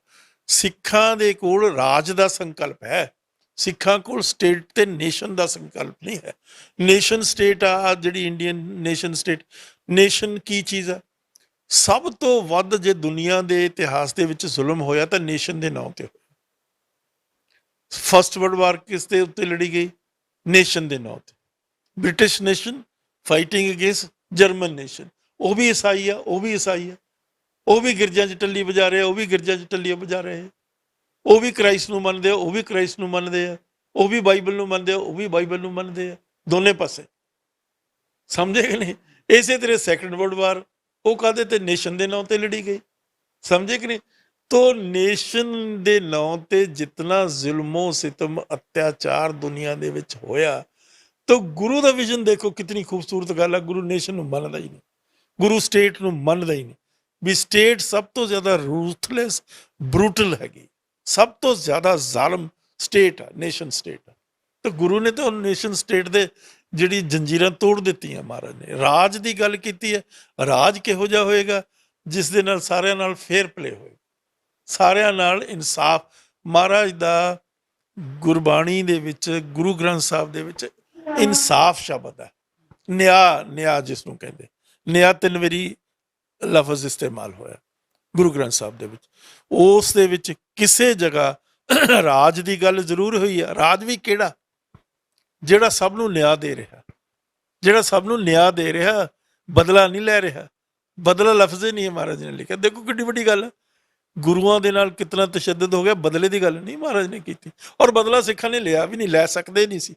ਸਿੱਖਾਂ ਦੇ ਕੋਲ ਰਾਜ ਦਾ ਸੰਕਲਪ ਹੈ। ਸਿੱਖਾਂ ਕੋਲ ਸਟੇਟ ਤੇ ਨੇਸ਼ਨ ਦਾ ਸੰਕਲਪ ਨਹੀਂ ਹੈ। ਨੇਸ਼ਨ ਸਟੇਟ ਆ ਜਿਹੜੀ ਇੰਡੀਅਨ ਨੇਸ਼ਨ ਸਟੇਟ ਨੇਸ਼ਨ ਕੀ ਚੀਜ਼ ਆ? ਸਭ ਤੋਂ ਵੱਧ ਜੇ ਦੁਨੀਆ ਦੇ ਇਤਿਹਾਸ ਦੇ ਵਿੱਚ ਜ਼ੁਲਮ ਹੋਇਆ ਤਾਂ ਨੇਸ਼ਨ ਦੇ ਨਾਂ ਤੇ ਹੋਇਆ। ਫਸਟ ਵਰਲਡ ਵਾਰ ਕਿਸ ਦੇ ਉੱਤੇ ਲੜੀ ਗਈ? ਨੇਸ਼ਨ ਦੇ ਨਾਂ ਤੇ। British nation fighting against German nation ਉਹ ਵੀ ਈਸਾਈ ਆ, ਉਹ ਵੀ ਈਸਾਈ ਆ। ਉਹ ਵੀ ਗਿਰਜਾਂ 'ਚ ਟੱਲੀ ਵਜਾ ਰਹੇ ਆ, ਉਹ ਵੀ ਗਿਰਜਾਂ 'ਚ ਟੱਲੀ ਵਜਾ ਰਹੇ ਆ। ਉਹ ਵੀ ਕ੍ਰਾਈਸਟ ਨੂੰ ਮੰਨਦੇ ਆ, ਉਹ ਵੀ ਕ੍ਰਾਈਸਟ ਨੂੰ ਮੰਨਦੇ ਆ, ਉਹ ਵੀ ਬਾਈਬਲ ਨੂੰ ਮੰਨਦੇ ਆ, ਉਹ ਵੀ ਬਾਈਬਲ ਨੂੰ ਮੰਨਦੇ ਆ, ਦੋਨੇ ਪਾਸੇ। ਸਮਝੇ ਕਿ ਨਹੀਂ? ਇਸੇ ਤਰ੍ਹਾਂ ਸੈਕੰਡ ਵਰਲਡ ਵਾਰ ਉਹ ਕਾਹਦੇ ਤੇ? ਨੇਸ਼ਨ ਦੇ ਨਾਂ ਤੇ ਲੜੀ ਗਈ। ਸਮਝੇ ਕਿ ਨਹੀਂ? ਤੋ ਨੇਸ਼ਨ ਦੇ ਨਾਂ ਤੇ ਜਿਤਨਾ ਜ਼ੁਲਮੋ, ਸਿਤਮ, ਅਤਿਆਚਾਰ ਦੁਨੀਆ ਦੇ ਵਿੱਚ ਹੋਇਆ, ਤੋ ਗੁਰੂ ਦਾ ਵਿਜ਼ਨ ਦੇਖੋ ਕਿਤਨੀ ਖੂਬਸੂਰਤ ਗੱਲ ਹੈ ਗੁਰੂ ਨੇਸ਼ਨ ਨੂੰ ਮੰਨਦਾ ਹੀ ਨਹੀਂ। ਗੁਰੂ ਸਟੇਟ ਨੂੰ ਮੰਨਦਾ ਹੀ ਨਹੀਂ। ਵੀ ਸਟੇਟ ਸਭ ਤੋਂ ਜ਼ਿਆਦਾ ਰੂਥਲੈਸ ਬਰੂਟਲ ਹੈਗੀ। ਸਭ ਤੋਂ ਜ਼ਿਆਦਾ ਜ਼ਾਲਮ ਸਟੇਟ ਹੈ ਨੇਸ਼ਨ ਸਟੇਟ ਤੇ ਗੁਰੂ ਨੇ ਤਾਂ ਉਹ ਨੇਸ਼ਨ ਸਟੇਟ ਦੇ ਜਿਹੜੀ ਜੰਜੀਰਾਂ ਤੋੜ ਦਿੱਤੀਆਂ ਮਹਾਰਾਜ ਨੇ। ਰਾਜ ਦੀ ਗੱਲ ਕੀਤੀ ਹੈ, ਰਾਜ ਕਿਹੋ ਜਿਹਾ ਹੋਏਗਾ, ਜਿਸ ਦੇ ਨਾਲ ਸਾਰਿਆਂ ਨਾਲ ਫੇਅਰ ਪਲੇ ਹੋਏ। ਸਾਰਿਆਂ ਨਾਲ ਇਨਸਾਫ। ਮਹਾਰਾਜ ਦਾ ਗੁਰਬਾਣੀ ਦੇ ਵਿੱਚ, ਗੁਰੂ ਗ੍ਰੰਥ ਸਾਹਿਬ ਦੇ ਵਿੱਚ ਇਨਸਾਫ ਸ਼ਬਦ ਹੈ। ਨਿਆਂ ਨਿਆਂ ਜਿਸ ਨੂੰ ਕਹਿੰਦੇ। ਨਿਆਂ ਤਿੰਨ ਵਾਰੀ ਲਫ਼ਜ਼ ਇਸਤੇਮਾਲ ਹੋਇਆ ਗੁਰੂ ਗ੍ਰੰਥ ਸਾਹਿਬ ਦੇ ਵਿੱਚ। ਉਸ ਦੇ ਵਿੱਚ ਕਿਸੇ ਜਗ੍ਹਾ ਰਾਜ ਦੀ ਗੱਲ ਜ਼ਰੂਰ ਹੋਈ ਹੈ ਰਾਜ ਵੀ ਕਿਹੜਾ? ਜਿਹੜਾ ਸਭ ਨੂੰ ਨਿਆਂ ਦੇ ਰਿਹਾ। ਜਿਹੜਾ ਸਭ ਨੂੰ ਨਿਆਂ ਦੇ ਰਿਹਾ, ਬਦਲਾ ਨਹੀਂ ਲੈ ਰਿਹਾ। ਬਦਲਾ ਲਫ਼ਜ਼ ਹੀ ਨਹੀਂ ਹੈ ਮਹਾਰਾਜ ਨੇ ਲਿਖਿਆ। ਦੇਖੋ ਕਿੰਨੀ ਵੱਡੀ ਗੱਲ ਹੈ ਗੁਰੂਆਂ ਦੇ ਨਾਲ ਕਿਤਨਾ ਤਸ਼ੱਦਦ ਹੋ ਗਿਆ, ਬਦਲੇ ਦੀ ਗੱਲ ਨਹੀਂ ਮਹਾਰਾਜ ਨੇ ਕੀਤੀ। ਔਰ ਬਦਲਾ ਸਿੱਖਾਂ ਨੇ ਲਿਆ ਵੀ ਨਹੀਂ, ਲੈ ਸਕਦੇ ਨਹੀਂ ਸੀ।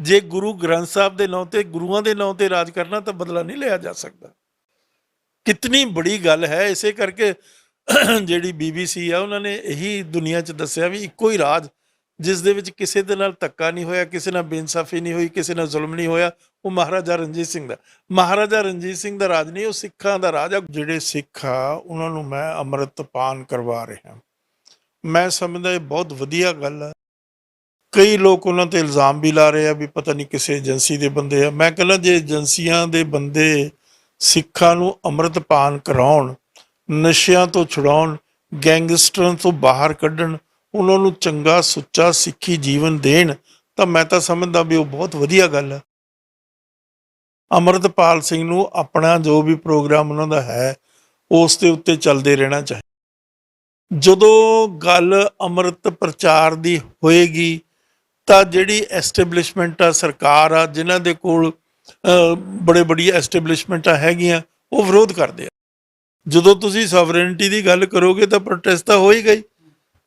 ਜੇ ਗੁਰੂ ਗ੍ਰੰਥ ਸਾਹਿਬ ਦੇ ਨਾਂ ਤੇ, ਗੁਰੂਆਂ ਦੇ ਨਾਂ ਤੇ ਰਾਜ ਕਰਨਾ ਤਾਂ ਬਦਲਾ ਨਹੀਂ ਲਿਆ ਜਾ ਸਕਦਾ। ਕਿਤਨੀ ਬੜੀ ਗੱਲ ਹੈ। ਇਸੇ ਕਰਕੇ ਜਿਹੜੀ ਬੀਬੀਸੀ ਆ, ਉਹਨਾਂ ਨੇ ਇਹੀ ਦੁਨੀਆ 'ਚ ਦੱਸਿਆ ਵੀ ਇੱਕੋ ਹੀ ਰਾਜ, ਜਿਸ ਦੇ ਵਿੱਚ ਕਿਸੇ ਦੇ ਨਾਲ ਧੱਕਾ ਨਹੀਂ ਹੋਇਆ, ਕਿਸੇ ਨਾਲ ਬੇਇਨਸਾਫੀ ਨਹੀਂ ਹੋਈ, ਕਿਸੇ ਨਾਲ ਜ਼ੁਲਮ ਨਹੀਂ ਹੋਇਆ। ਉਹ ਮਹਾਰਾਜਾ ਰਣਜੀਤ ਸਿੰਘ ਦਾ, ਮਹਾਰਾਜਾ ਰਣਜੀਤ ਸਿੰਘ ਦਾ ਰਾਜ ਨਹੀਂ, ਉਹ ਸਿੱਖਾਂ ਦਾ ਰਾਜ ਆ। ਜਿਹੜੇ ਸਿੱਖ ਆ, ਉਹਨਾਂ ਨੂੰ ਮੈਂ ਅੰਮ੍ਰਿਤ ਪਾਨ ਕਰਵਾ ਰਿਹਾ ਮੈਂ ਸਮਝਦਾ ਇਹ ਬਹੁਤ ਵਧੀਆ ਗੱਲ ਆ। ਕਈ ਲੋਕ ਉਹਨਾਂ ਤੇ ਇਲਜ਼ਾਮ ਵੀ ਲਾ ਰਹੇ ਆ ਵੀ ਪਤਾ ਨਹੀਂ ਕਿਸੇ ਏਜੰਸੀ ਦੇ ਬੰਦੇ ਆ। ਮੈਂ ਕਹਿੰਦਾ ਜੇ ਏਜੰਸੀਆਂ ਦੇ ਬੰਦੇ ਸਿੱਖਾਂ ਨੂੰ ਅੰਮ੍ਰਿਤ ਪਾਨ ਕਰਾਉਣ, ਨਸ਼ਿਆਂ ਤੋਂ ਛੁਡਾਉਣ, ਗੈਂਗਸਟਰਾਂ ਤੋਂ ਬਾਹਰ ਕੱਢਣ, ਉਹਨਾਂ ਨੂੰ ਚੰਗਾ, ਸੁੱਚਾ, ਸਿੱਖੀ ਜੀਵਨ ਦੇਣ, ਤਾਂ ਮੈਂ ਤਾਂ ਸਮਝਦਾ ਵੀ ਉਹ ਬਹੁਤ ਵਧੀਆ ਗੱਲ ਹੈ ਅਮਰਤਪਾਲ ਸਿੰਘ ਨੂੰ ਆਪਣਾ ਜੋ ਵੀ ਪ੍ਰੋਗਰਾਮ ਉਹਨਾਂ ਦਾ ਹੈ, ਉਸ ਦੇ ਉੱਤੇ ਚੱਲਦੇ ਰਹਿਣਾ ਚਾਹੀਦਾ ਜਦੋਂ ਗੱਲ ਅੰਮ੍ਰਿਤ ਪ੍ਰਚਾਰ ਦੀ ਹੋਏਗੀ, ਤਾਂ ਜਿਹੜੀ ਐਸਟੈਬਲਿਸ਼ਮੈਂਟ ਆ, ਸਰਕਾਰ ਆ, ਜਿਨ੍ਹਾਂ ਦੇ ਕੋਲ ਬੜੇ ਬੜੀ ਐਸਟੈਬਲਿਸ਼ਮੈਂਟਾਂ ਹੈਗੀਆਂ, ਉਹ ਵਿਰੋਧ ਕਰਦੇ ਆ। ਜਦੋਂ ਤੁਸੀਂ ਸੋਵਰੇਨਟੀ ਦੀ ਗੱਲ ਕਰੋਗੇ ਤਾਂ ਪ੍ਰੋਟੈਸਟ ਤਾਂ ਹੋਏਗਾ ਹੀ।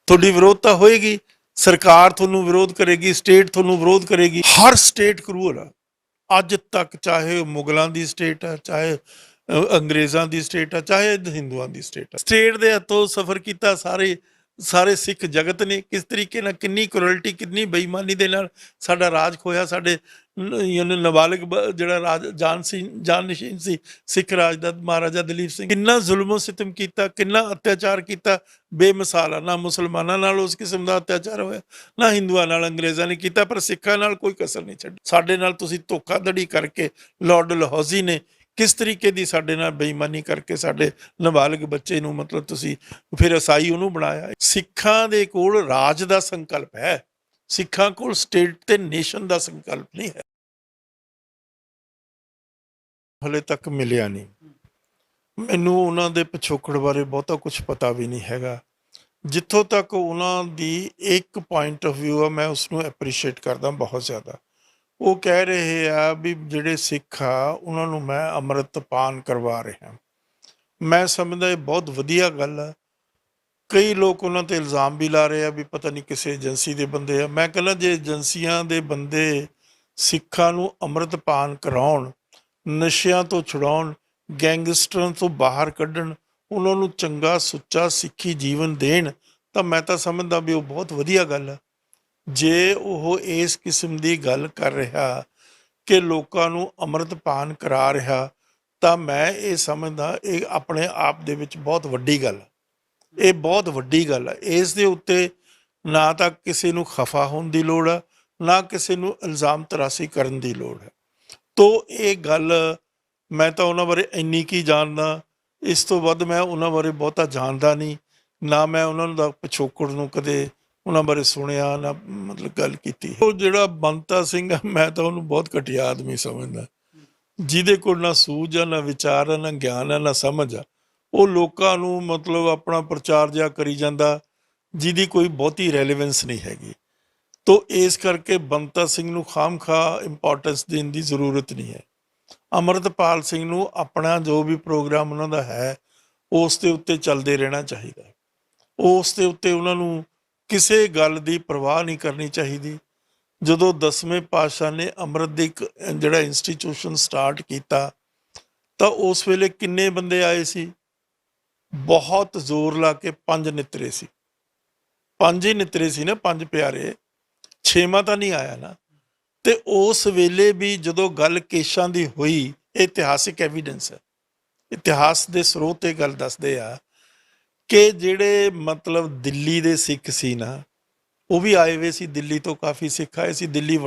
ਤੁਹਾਡੀ ਵਿਰੋਧਤਾ ਹੋਏਗੀ। ਸਰਕਾਰ ਤੁਹਾਨੂੰ ਵਿਰੋਧ ਕਰੇਗੀ ਸਟੇਟ ਤੁਹਾਨੂੰ ਵਿਰੋਧ ਕਰੇਗੀ। ਹਰ ਸਟੇਟ ਕਰੂਅਲ ਆ। ਅੱਜ ਤੱਕ ਚਾਹੇ ਉਹ ਮੁਗਲਾਂ ਦੀ ਸਟੇਟ ਆ, ਚਾਹੇ ਅੰਗਰੇਜ਼ਾਂ ਦੀ ਸਟੇਟ ਆ, ਚਾਹੇ ਹਿੰਦੂਆਂ ਦੀ ਸਟੇਟ ਆ। ਸਟੇਟ ਦੇ ਹੱਥੋਂ ਸਫਰ ਕੀਤਾ ਸਾਰੇ ਸਾਰੇ ਸਿੱਖ ਜਗਤ ਨੇ। ਕਿਸ ਤਰੀਕੇ ਨਾਲ ਕਿੰਨੀ ਕਰੋਲਟੀ ਕਿੰਨੀ ਬੇਈਮਾਨੀ ਦੇ ਨਾਲ ਸਾਡਾ ਰਾਜ ਖੋਇਆ ਸਾਡੇ ਯਾਨੀ ਨਾਬਾਲਗ ਜਿਹੜਾ ਰਾਜ, ਜਾਨ ਸੀ ਜਾਨ ਨਿਸ਼ੀਨ ਸੀ, ਸਿੱਖ ਰਾਜ ਦਾ ਮਹਾਰਾਜਾ ਦਲੀਪ ਸਿੰਘ। ਕਿੰਨਾ ਜ਼ੁਲਮੋ ਸਿਤਮ ਕੀਤਾ, ਕਿੰਨਾ ਅਤਿਆਚਾਰ ਕੀਤਾ, ਬੇਮਿਸਾਲ ਆ ਨਾ ਮੁਸਲਮਾਨਾਂ ਨਾਲ ਉਸ ਕਿਸਮ ਦਾ ਅਤਿਆਚਾਰ ਹੋਇਆ। ਨਾ ਹਿੰਦੂਆਂ ਨਾਲ, ਅੰਗਰੇਜ਼ਾਂ ਨੇ ਕੀਤਾ, ਪਰ ਸਿੱਖਾਂ ਨਾਲ ਕੋਈ ਕਸਰ ਨਹੀਂ ਛੱਡੀ। ਸਾਡੇ ਨਾਲ ਤੁਸੀਂ ਧੋਖਾਧੜੀ ਕਰਕੇ ਲਾਰਡ ਲਹੌਜ਼ੀ ਨੇ ਕਿਸ ਤਰੀਕੇ ਦੀ ਸਾਡੇ ਨਾਲ ਬੇਈਮਾਨੀ ਕਰਕੇ ਸਾਡੇ ਨਾਬਾਲਗ ਬੱਚੇ ਨੂੰ ਮਤਲਬ ਤੁਸੀਂ ਫਿਰ ਈਸਾਈ ਉਹਨੂੰ ਬਣਾਇਆ? ਸਿੱਖਾਂ ਦੇ ਕੋਲ ਰਾਜ ਦਾ ਸੰਕਲਪ ਹੈ। ਸਿੱਖਾਂ ਕੋਲ ਸਟੇਟ ਤੇ ਨੇਸ਼ਨ ਦਾ ਸੰਕਲਪ ਨਹੀਂ ਹੈ। ਹਲੇ ਤੱਕ ਮਿਲਿਆ ਨਹੀਂ। ਮੈਨੂੰ ਉਹਨਾਂ ਦੇ ਪਿਛੋਕੜ ਬਾਰੇ ਬਹੁਤਾ ਕੁਝ ਪਤਾ ਵੀ ਨਹੀਂ ਹੈਗਾ। ਜਿੱਥੋਂ ਤੱਕ ਉਹਨਾਂ ਦੀ ਇੱਕ ਪੁਆਇੰਟ ਆਫ View ਆ, ਮੈਂ ਉਸ ਨੂੰ ਐਪਰੀਸ਼ੀਏਟ ਕਰਦਾ ਬਹੁਤ ਜ਼ਿਆਦਾ। ਉਹ ਕਹਿ ਰਹੇ ਆ ਵੀ ਜਿਹੜੇ ਸਿੱਖ ਆ, ਉਹਨਾਂ ਨੂੰ ਮੈਂ ਅੰਮ੍ਰਿਤ ਪਾਨ ਕਰਵਾ ਰਿਹਾ। ਮੈਂ ਸਮਝਦਾ ਇਹ ਬਹੁਤ ਵਧੀਆ ਗੱਲ ਆ। ਕਈ ਲੋਕ ਉਹਨਾਂ ਤੇ ਇਲਜ਼ਾਮ ਵੀ ਲਾ ਰਹੇ ਆ ਵੀ ਪਤਾ ਨਹੀਂ ਕਿਸੇ ਏਜੰਸੀ ਦੇ ਬੰਦੇ ਆ। ਮੈਂ ਕਹਿੰਦਾ ਜੇ ਏਜੰਸੀਆਂ ਦੇ ਬੰਦੇ ਸਿੱਖਾਂ ਨੂੰ ਅੰਮ੍ਰਿਤਪਾਨ ਕਰਾਉਣ, ਨਸ਼ਿਆਂ ਤੋਂ ਛੁਡਾਉਣ, ਗੈਂਗਸਟਰਾਂ ਤੋਂ ਬਾਹਰ ਕੱਢਣ, ਉਹਨਾਂ ਨੂੰ ਚੰਗਾ, ਸੁੱਚਾ, ਸਿੱਖੀ ਜੀਵਨ ਦੇਣ, ਤਾਂ ਮੈਂ ਤਾਂ ਸਮਝਦਾ ਵੀ ਉਹ ਬਹੁਤ ਵਧੀਆ ਗੱਲ ਹੈ ਜੇ ਉਹ ਇਸ ਕਿਸਮ ਦੀ ਗੱਲ ਕਰ ਰਿਹਾ ਕਿ ਲੋਕਾਂ ਨੂੰ ਅੰਮ੍ਰਿਤਪਾਨ ਕਰਾ ਰਿਹਾ, ਤਾਂ ਮੈਂ ਇਹ ਸਮਝਦਾ ਇਹ ਆਪਣੇ ਆਪ ਦੇ ਵਿੱਚ ਬਹੁਤ ਵੱਡੀ ਗੱਲ ਹੈ ਇਹ ਬਹੁਤ ਵੱਡੀ ਗੱਲ ਹੈ ਇਸ ਦੇ ਉੱਤੇ ਨਾ ਤਾਂ ਕਿਸੇ ਨੂੰ ਖਫਾ ਹੋਣ ਦੀ ਲੋੜ ਹੈ ਨਾ ਕਿਸੇ ਨੂੰ ਇਲਜ਼ਾਮ ਤਰਾਸੀ ਕਰਨ ਦੀ ਲੋੜ ਹੈ ਤੋ ਇਹ ਗੱਲ ਮੈਂ ਤਾਂ ਉਹਨਾਂ ਬਾਰੇ ਇੰਨੀ ਕੀ ਜਾਣਦਾ, ਇਸ ਤੋਂ ਵੱਧ ਮੈਂ ਉਹਨਾਂ ਬਾਰੇ ਬਹੁਤਾ ਜਾਣਦਾ ਨਹੀਂ। ਨਾ ਮੈਂ ਉਹਨਾਂ ਦਾ ਪਿਛੋਕੜ ਨੂੰ ਕਦੇ ਉਹਨਾਂ ਬਾਰੇ ਸੁਣਿਆ, ਨਾ ਮਤਲਬ ਗੱਲ ਕੀਤੀ। ਉਹ ਜਿਹੜਾ ਬੰਤਾ ਸਿੰਘ ਆ, ਮੈਂ ਤਾਂ ਉਹਨੂੰ ਬਹੁਤ ਘਟੀਆ ਆਦਮੀ ਸਮਝਦਾ। ਜਿਹਦੇ ਕੋਲ ਨਾ ਸੂਝ ਆ, ਨਾ ਵਿਚਾਰ ਆ, ਨਾ ਗਿਆਨ ਆ, ਨਾ ਸਮਝ ਆ ਉਹ ਲੋਕਾਂ ਨੂੰ ਮਤਲਬ ਆਪਣਾ ਪ੍ਰਚਾਰ ਜਿਹਾ ਕਰੀ ਜਾਂਦਾ, ਜਿਹਦੀ ਕੋਈ ਬਹੁਤੀ ਰੈਲੇਵੈਂਸ ਨਹੀਂ ਹੈਗੀ। ਤੋ ਇਸ ਕਰਕੇ ਬੰਤਾ ਸਿੰਘ ਨੂੰ ਖਾਮਖਾ ਇੰਪੋਰਟੈਂਸ ਦੇਣ ਦੀ ਜ਼ਰੂਰਤ ਨਹੀਂ ਹੈ। ਅਮਰਤਪਾਲ ਸਿੰਘ ਨੂੰ ਆਪਣਾ ਜੋ ਵੀ ਪ੍ਰੋਗਰਾਮ ਉਹਨਾਂ ਦਾ ਹੈ, ਉਸ ਦੇ ਉੱਤੇ ਚੱਲਦੇ ਰਹਿਣਾ ਚਾਹੀਦਾ ਉਸ ਦੇ ਉੱਤੇ ਉਹਨਾਂ ਨੂੰ ਕਿਸੇ ਗੱਲ ਦੀ ਪਰਵਾਹ ਨਹੀਂ ਕਰਨੀ ਚਾਹੀਦੀ। ਜਦੋਂ ਦਸਵੇਂ ਪਾਤਸ਼ਾਹ ਨੇ ਅੰਮ੍ਰਿਤ ਦੇ ਇੱਕ ਜਿਹੜਾ ਇੰਸਟੀਚਿਊਸ਼ਨ ਸਟਾਰਟ ਕੀਤਾ, ਤਾਂ ਉਸ ਵੇਲੇ ਕਿੰਨੇ ਬੰਦੇ ਆਏ ਸੀ? ਬਹੁਤ ਜ਼ੋਰ ਲਾ ਕੇ ਪੰਜ ਨਿਤਰੇ ਸੀ। ਪੰਜ ਹੀ ਨਿਤਰੇ ਸੀ ਨਾ, ਪੰਜ ਪਿਆਰੇ। ਛੇਵਾਂ ਤਾਂ ਨਹੀਂ ਆਇਆ ਨਾ। ਤੇ ਉਸ ਵੇਲੇ ਵੀ ਜਦੋਂ ਗੱਲ ਕੇਸ਼ਾਂ ਦੀ ਹੋਈ, ਇਹ ਇਤਿਹਾਸਿਕ ਐਵੀਡੈਂਸ ਹੈ। ਇਤਿਹਾਸ ਦੇ ਸਰੋਤ ਇਹ ਗੱਲ ਦੱਸਦੇ ਆ ਕਿ ਜਿਹੜੇ ਮਤਲਬ ਦਿੱਲੀ ਦੇ ਸਿੱਖ ਸੀ ਨਾ, ਉਹ ਵੀ ਆਏ ਹੋਏ ਸੀ। ਦਿੱਲੀ ਤੋਂ ਕਾਫੀ ਸਿੱਖ ਆਏ ਸੀ। ਦਿੱਲੀ